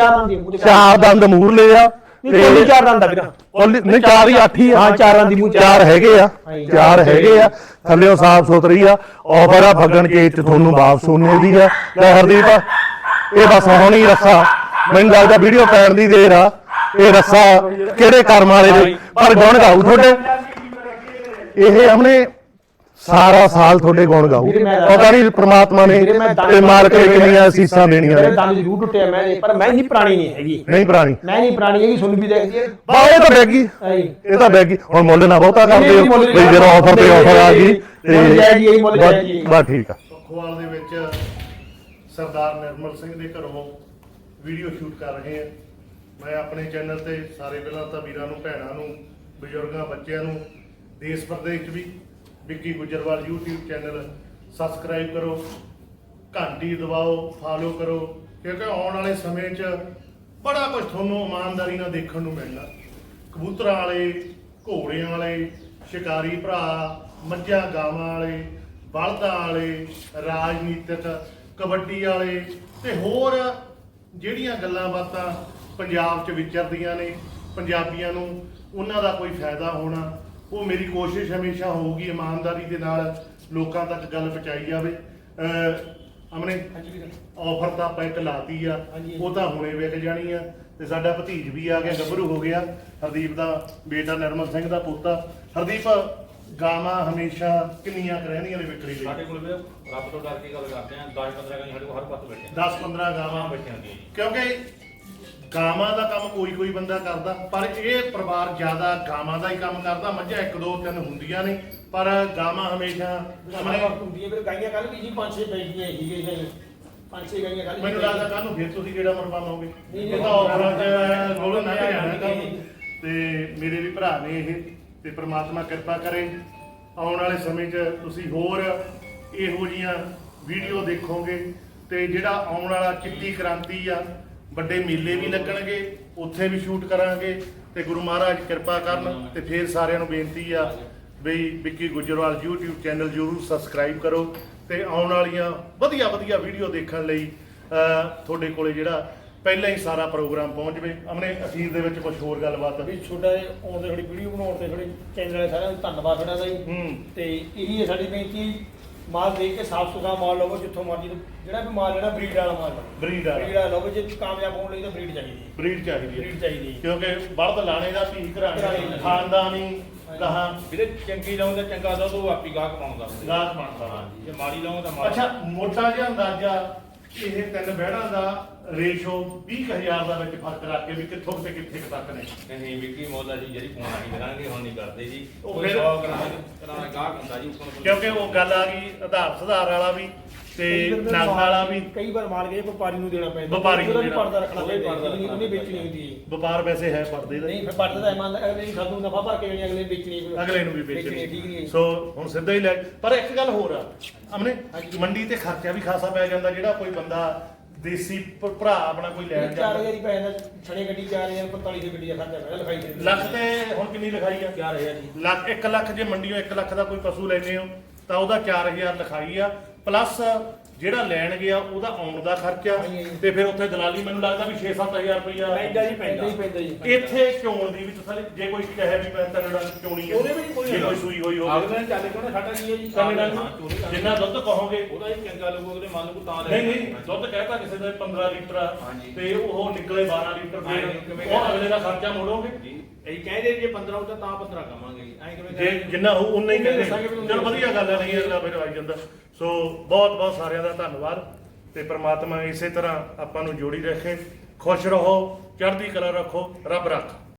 ਚਾਰ ਦੰਦ
ਮੂਰਲੇ ਆ।
ਕੋਈ ਚਾਰ ਦੰਦ ਆ ਵੀਰ।
ਨਹੀਂ ਚਾਰ ਹੀ ਅੱਠ ਹੀ ਆ।
ਹਾਂ, ਚਾਰਾਂ ਦੀ ਮੂੰਹ ਚਾਰ।
ਹੈਗੇ ਆ। ਚਾਰ ਹੈਗੇ ਆ। ਥੱਲਿਓਂ ਸਾਫ਼ ਸੁਥਰੀ ਆ। ਆਫਰ ਆ ਫੱਗਣ ਕੇ ਚ ਤੁਹਾਨੂੰ ਵਾਪਸ ਹੋਣੀ ਦੀ ਆ। ਲੈ ਹਰਦੀਪ ਇਹ ਬਸ ਹੁਣ ਹੀ ਰੱਸਾ ਮੈਨੂੰ ਲੱਗਦਾ ਵੀਡੀਓ ਪੈਣ ਦੀ ਦੇਰ ਆ। ਇਹ ਰੱਸਾ ਕਿਹੜੇ ਕਰਮ ਵਾਲੇ ਦੇ ਪਰ ਗੁਣ ਗਾਉ ਤੁਹਾਡੇ। ਇਹ ਹਮਨੇ ਸਾਰਾ ਸਾਲ ਤੁਹਾਡੇ ਗੁਣ ਗਾਉ ਪਤਾ ਨਹੀਂ ਪ੍ਰਮਾਤਮਾ ਨੇ ਤੇ ਮਾਲਕ ਨੇ ਕਿੰਨੀਆਂ ਅਸੀਸਾਂ ਦੇਣੀਆਂ ਨੇ।
ਦੰਦ ਜ਼ਰੂਰ ਟੁੱਟਿਆ ਮੈਂ ਪਰ ਮੈਂ ਨਹੀਂ ਪੁਰਾਣੀ ਨਹੀਂ ਹੈਗੀ।
ਨਹੀਂ ਪੁਰਾਣੀ।
ਮੈਂ ਨਹੀਂ ਪੁਰਾਣੀ ਹੈਗੀ ਸੁਣ ਵੀ ਦੇਖਦੀ ਹੈ
ਬਾ ਇਹ ਤਾਂ ਬੈਗੀ ਇਹ ਤਾਂ ਬੈਗੀ ਹੁਣ ਮੁੱਲ ਨਾ ਬਹੁਤਾ ਕਰਦੇ ਹੋ। ਵੀ ਜਦੋਂ ਆਫਰ ਤੇ ਆਫਰ ਆ ਗਈ
ਹੀ।
ਬਸ ਠੀਕ ਆ।
ਪੱਖੋਵਾਲ ਦੇ ਵਿੱਚ ਸਰਦਾਰ ਨਿਰਮਲ ਸਿੰਘ ਦੇ ਘਰੋਂ ਵੀਡੀਓ ਸ਼ੂਟ ਕਰ ਰਹੇ ਹਾਂ ਮੈਂ ਆਪਣੇ ਚੈਨਲ ਤੇ ਸਾਰੇ ਪਹਿਲਾਂ ਤਾਂ ਵੀਰਾਂ ਨੂੰ ਭੈਣਾਂ ਨੂੰ ਬਜ਼ੁਰਗਾਂ ਬੱਚਿਆਂ ਨੂੰ ਦੇਸ਼ ਪ੍ਰਦੇਸ਼ 'ਚ ਵੀ Vicky Gujjarwal YouTube channel subscribe ਕਰੋ, ਘੰਟੀ ਦਬਾਓ ਫਾਲੋ ਕਰੋ, ਕਿਉਂਕਿ ਆਉਣ ਵਾਲੇ ਸਮੇਂ 'ਚ ਬੜਾ ਕੁਝ ਤੁਹਾਨੂੰ ਇਮਾਨਦਾਰੀ ਨਾਲ ਦੇਖਣ ਨੂੰ ਮਿਲਣਾ। ਕਬੂਤਰਾਂ ਵਾਲੇ, ਘੋੜਿਆਂ ਵਾਲੇ, ਸ਼ਿਕਾਰੀ ਭਰਾ,
ਮੱਝਾਂ, ਗਾਵਾਂ ਵਾਲੇ, ਬਲਦਾਂ ਵਾਲੇ, ਰਾਜਨੀਤਿਕ, ਕਬੱਡੀ ਵਾਲੇ ਤੇ ਹੋਰ ਜਿਹੜੀਆਂ ਗੱਲਾਂ ਬਾਤਾਂ ਪੰਜਾਬ 'ਚ ਵਿਚਰਦੀਆਂ ਨੇ, ਪੰਜਾਬੀਆਂ ਨੂੰ, ਉਹਨਾਂ ਦਾ ਕੋਈ ਫਾਇਦਾ ਹੋਣਾ ਉਹ ਮੇਰੀ ਕੋਸ਼ਿਸ਼ ਹਮੇਸ਼ਾ ਹੋਊਗੀ ਇਮਾਨਦਾਰੀ ਦੇ ਨਾਲ ਲੋਕਾਂ ਤੱਕ ਗੱਲ ਪਹੁੰਚਾਈ ਜਾਵੇ। ਅਮਨੇ ਆਫਰ ਤਾਂ ਆਪਾਂ ਇੱਕ ਲਾਤੀ ਆ ਉਹ ਤਾਂ ਹੁਣੇ ਵਿਕ ਜਾਣੀ ਆ ਤੇ ਸਾਡਾ ਭਤੀਜ ਵੀ ਆ ਗਿਆ ਗੱਭਰੂ ਹੋ ਗਿਆ। ਹਰਦੀਪ ਦਾ ਬੇਟਾ ਨਿਰਮਲ ਸਿੰਘ ਦਾ ਪੁੱਤਾ। ਹਰਦੀਪ ਗਾਵਾਂ ਹਮੇਸ਼ਾ ਕਿੰਨੀਆਂ ਕੁ ਰਹਿੰਦੀਆਂ ਨੇ ਵਿਕਰੀ ਲਈ?
ਸਾਡੇ ਕੋਲ ਵੀ ਰੱਬ ਤੋਂ ਡਰ ਕੇ ਗੱਲ ਕਰਦੇ ਆ 10 15 ਗਾਂ ਸਾਡੇ ਕੋਲ ਹਰ ਪਾਸੇ ਬੈਠੇ
10 15 ਗਾਵਾਂ।
ਬੈਠੇ ਹੁੰਦੀਆਂ ਜੀ
ਕਿਉਂਕਿ ਗਾਵਾਂ ਦਾ ਕੰਮ ਕੋਈ ਕੋਈ ਬੰਦਾ ਕਰਦਾ ਪਰ ਇਹ ਪਰਿਵਾਰ ਜ਼ਿਆਦਾ ਗਾਵਾਂ ਦਾ ਹੀ ਕੰਮ ਕਰਦਾ ਮੱਝਾਂ ਇੱਕ ਦੋ ਤਿੰਨ ਹੁੰਦੀਆਂ ਨੇ ਪਰ ਗਾਵਾਂ ਹਮੇਸ਼ਾ
ਆਪਣੇ ਹੁੰਦੀ ਹੈ ਫਿਰ ਗਾਈਆਂ ਕੱਲ ਵੀ ਜੀ ਪੰਜ ਛੇ ਬੈਠੀਆਂ ਸੀਗੇ ਜੀ ਪੰਜ ਛੇ ਗਾਈਆਂ ਕੱਲ
ਮੈਨੂੰ ਲੱਗਦਾ ਕੱਲ ਨੂੰ ਫਿਰ ਤੁਸੀਂ ਕਿਹੜਾ ਮਰਵਾਓਗੇ
ਨਹੀਂ,
ਇਹ ਤਾਂ ਆਫਰਾਂ 'ਚ ਗੋਲ ਨਾ ਜਾਣਾ ਕੰਮ ਤੇ ਮੇਰੇ ਵੀ ਭਰਾ ਨੇ ਇਹ ਤੇ ਪ੍ਰਮਾਤਮਾ ਕਿਰਪਾ ਕਰੇ ਆਉਣ ਵਾਲੇ ਸਮੇਂ 'ਚ ਤੁਸੀਂ ਹੋਰ ਇਹੋ ਜੀਆਂ ਵੀਡੀਓ ਦੇਖੋਗੇ ਤੇ ਜਿਹੜਾ ਆਉਣ ਵਾਲਾ ਚਿੱਟੀ ਕ੍ਰਾਂਤੀ ਆ ਵੱਡੇ ਮੇਲੇ ਵੀ ਲੱਗਣਗੇ ਉੱਥੇ ਵੀ ਸ਼ੂਟ ਕਰਾਂਗੇ ਤੇ ਗੁਰੂ ਮਹਾਰਾਜ ਕਿਰਪਾ ਕਰਨ ਤੇ ਫਿਰ ਸਾਰਿਆਂ ਨੂੰ ਬੇਨਤੀ ਆ ਬਈ ਵਿੱਕੀ ਗੁਜਰਵਾਲ YouTube ਚੈਨਲ ਜਰੂਰ ਸਬਸਕ੍ਰਾਈਬ ਕਰੋ ਤੇ ਆਉਣ ਵਾਲੀਆਂ ਵਧੀਆ ਵਧੀਆ ਵੀਡੀਓ ਦੇਖਣ ਲਈ ਤੁਹਾਡੇ ਕੋਲੇ ਜਿਹੜਾ ਪਹਿਲਾਂ ਹੀ ਸਾਰਾ ਪ੍ਰੋਗਰਾਮ ਪਹੁੰਚ ਜਵੇ। ਅਮਨੇ ਅਖੀਰ ਦੇ ਵਿੱਚ ਕੁਝ ਹੋਰ ਗੱਲਬਾਤ?
ਵੀ ਛੋਟਾ ਆਉਣ ਦੇ ਥੋੜੀ ਵੀਡੀਓ ਬਣਾਉਣ ਤੇ ਥੋੜੀ ਚੈਨਲ ਵਾਲੇ ਸਾਰਿਆਂ ਦਾ ਧੰਨਵਾਦ ਤੁਹਾਡਾ ਦਾ ਜੀ ਤੇ ਇਹੀ ਹੈ ਸਾਡੀ ਬੇਨਤੀ ਮਾਲ ਦੇਖ ਕੇ ਸਾਫ਼ ਸੁਥਰਾ ਮਾਲ ਲਵੋ ਜਿੱਥੋਂ ਮਰਜ਼ੀ ਤੋਂ- ਜਿਹੜਾ ਵੀ ਮਾਲ ਲੈਣਾ ਬਰੀਡ ਵਾਲਾ ਮਾਲ ਲਵੋ
ਬਰੀਡ
ਬਰੀਡ
ਆ
ਵਾਲਾ ਲਵੋ ਜੇ ਕਾਮਯਾਬ ਹੋਣ ਲਈ ਤਾਂ ਬਰੀਡ ਚਾਹੀਦੀ ਹੈ।
ਬਰੀਡ ਚਾਹੀਦੀ ਹੈ।
ਬਰੀਡ ਚਾਹੀਦੀ ਹੈ।
ਕਿਉਂਕਿ ਬਲਦ ਲਾਣੇ ਦਾ ਧੀ ਘਰਾਣੇ। ਖਾਨਦਾਨੀ ਗਾਹਾਂ
ਵੀਰੇ ਚੰਗੀ ਲਾਉਂਦਾ ਚੰਗਾ ਦੁੱਧ ਉਹ ਆਪੀ ਗਾਹਕ ਪਾਉਂਦਾ।
ਗਾਹਕ ਬਣਦਾ
ਜੇ ਮਾੜੀ ਲਾਉਂਦਾ ਮਾੜੀ।
ਅੱਛਾ ਮੋਟਾ ਜਿਹਾ ਅੰਦਾਜ਼ਾ ਇਹ ਤਿੰਨ ਬਹਿੜਾਂ ਦਾ ਰੇਸ਼ੋ 20000 ਦਾ ਵਿੱਚ ਫ਼ਰਕ ਰੱਖ ਕੇ ਵੀ ਕਿੱਥੋਂ ਤੇ ਕਿੱਥੇ ਕੁ ਤੱਕ ਨੇ।
ਨਹੀਂ ਵਿੱਕੀ ਮੋਲਾ ਜੀ ਜਿਹੜੀ ਫੋਨ ਆਈ ਕਰਾਂਗੇ ਹੁਣ ਨਹੀਂ ਕਰਦੇ ਜੀ।
ਉਹ
ਕੋਈ
ਫਿਰ-
100 ਕਰਾਂਗੇ ਕਰਾਂਗੇ ਗਾਹਕ ਹੁੰਦਾ ਜੀ
ਕਿਉਂਕਿ ਉਹ ਗੱਲ ਆ ਗਈ ਆਧਾਰ ਸੁਧਾਰ ਵਾਲਾ ਵੀ। ਤੇ
ਮਾਲ-
ਵਾਲਾ ਵੀ
ਕਈ ਵਾਰ ਮਾਲ ਗਏ ਵਪਾਰੀ ਨੂੰ ਦੇਣਾ ਪੈਂਦਾ।
ਵਪਾਰੀ ਨੂੰ ਦੇਣਾ।
ਪਰਦਾ ਰੱਖਣਾ ਪੈਂਦਾ।
ਪਰਦਾ
ਉਹਨੇ ਵੇਚਣੀ ਹੁੰਦੀ ਹੈ।
ਵਪਾਰ ਵੈਸੇ ਹੈ ਪਰਦੇ ਦਾ।
ਨਹੀਂ ਫਿਰ ਪਰਦਾ ਤਾਂ ਇਮਾਨ ਅਗਲੇ ਨੂੰ ਸਾਨੂੰ ਨਫਾ ਭਰ ਕੇ ਦੇਣੀ ਅਗਲੇ ਵੇਚਣੀ
ਅਗਲੇ ਨੂੰ ਵੀ ਵੇਚਣੀ। ਸੋ ਹੁਣ ਸਿੱਧਾ ਹੀ ਲੈ। ਪਰ ਇੱਕ ਗੱਲ ਹੋਰ ਆ। ਅਮਨੇ ਮੰਡੀ ਤੇ ਖਰਚਾ ਵੀ ਖਾਸਾ ਪੈ ਜਾਂਦਾ ਜਿਹੜਾ ਕੋਈ ਬੰਦਾ ਦੇਸੀ ਭਰਾ ਆਪਣਾ ਕੋਈ ਲੈਣ
4000
ਜਾਂਦਾ।
ਹੀ ਪੈ ਜਾਂਦਾ ਛੜੇ ਗੱਡੀ 4000 45 ਦੀ ਗੱਡੀ ਦਾ ਖਰਚਾ ਪੈਂਦਾ ਲਿਖਾਈ ਦੇ
ਲੱਖ ਤੇ ਹੁਣ ਕਿੰਨੀ ਲਿਖਾਈ ਆ?
4000 ਜੀ।
ਲੱਖ 1 ਲੱਖ ਜੇ ਮੰਡੀੋਂ 1 ਲੱਖ ਦਾ ਕੋਈ ਪਸ਼ੂ ਲੈਨੇ ਹੋ ਤਾਂ ਉਹਦਾ 4000 ਲਿਖਾਈ ਆ। ਪਲੱਸ ਜਿਹੜਾ ਲੈਣ ਗਿਆ ਉਹਦਾ ਆਉਣ ਦਾ ਖਰਚਾ ਤੇ ਫਿਰ ਉੱਥੇ ਦਲਾਲੀ ਮੈਨੂੰ ਲੱਗਦਾ ਵੀ 6-7000 ਰੁਪਇਆ
ਪੈਂਦਾ ਜੀ
ਪੈਂਦਾ। ਹੀ ਪੈਂਦਾ ਜੀ।
ਇੱਥੇ ਚੋਣ ਦੀ ਵਿੱਚ ਸਾਰੇ ਜੇ ਕੋਈ ਕਹੇ ਵੀ ਮੈਂ ਤਿੰਨ ਡੰਗ ਚੋਣੀ ਹੈ
ਉਹਦੇ ਵਿੱਚ ਕੋਈ
ਕੋਈ ਸੂਈ ਹੋਈ ਹੋਵੇ।
ਅਗਲੇ ਚੱਲੇ ਕੋਣਾ ਸਾਡਾ ਕੀ ਹੈ ਜੀ?
ਤਿੰਨ ਡੰਗ
ਹਾਂ, ਚੋਰੀ ਕਰ-
ਜਿੰਨਾ ਦੁੱਧ ਕਹੋਗੇ।
ਉਹਦਾ ਹੀ ਚੰਗਾ ਲੱਗੂ ਅਗਲੇ ਮੰਨ ਲਓ ਤਾਂ ਲੈ
ਨਹੀਂ ਨਹੀਂ ਦੁੱਧ ਕਹਿਤਾ ਕਿਸੇ ਦਾ 15 ਲੀਟਰ ਆ। ਤੇ ਉਹ ਨਿਕਲੇ 12 ਲੀਟਰ ਫਿਰ ਉਹ ਅਗਲੇ ਦਾ ਖਰਚਾ ਮੋੜੋਗੇ?
ਜੀ। ਇਹ ਕਹਿੰਦੇ ਜੇ 15 ਉੱਤੇ ਤਾਂ 15 ਕਮਾਂਗੇ ਜੀ। ਐਂ ਕਿਵੇਂ
ਜੇ? ਜਿੰਨਾ ਹੋ ਉਨਾ ਹੀ ਕਹਿੰਦੇ ਚਲ ਵਧੀਆ ਗੱਲ ਹੈ ਨਹੀਂ ਅਗਲਾ ਫਿਰ ਆਈ ਜਾਂਦਾ। ਸੋ ਬਹੁਤ ਬਹੁਤ ਸਾਰਿਆਂ ਦਾ ਧੰਨਵਾਦ ਤੇ ਪ੍ਰਮਾਤਮਾ ਇਸੇ ਤਰ੍ਹਾਂ ਆਪਾਂ ਨੂੰ ਜੋੜੀ ਰੱਖੇ। ਖੁਸ਼ ਰਹੋ, ਚੜ੍ਹਦੀ ਕਲਾ ਰੱਖੋ, ਰੱਬ ਰੱਖ।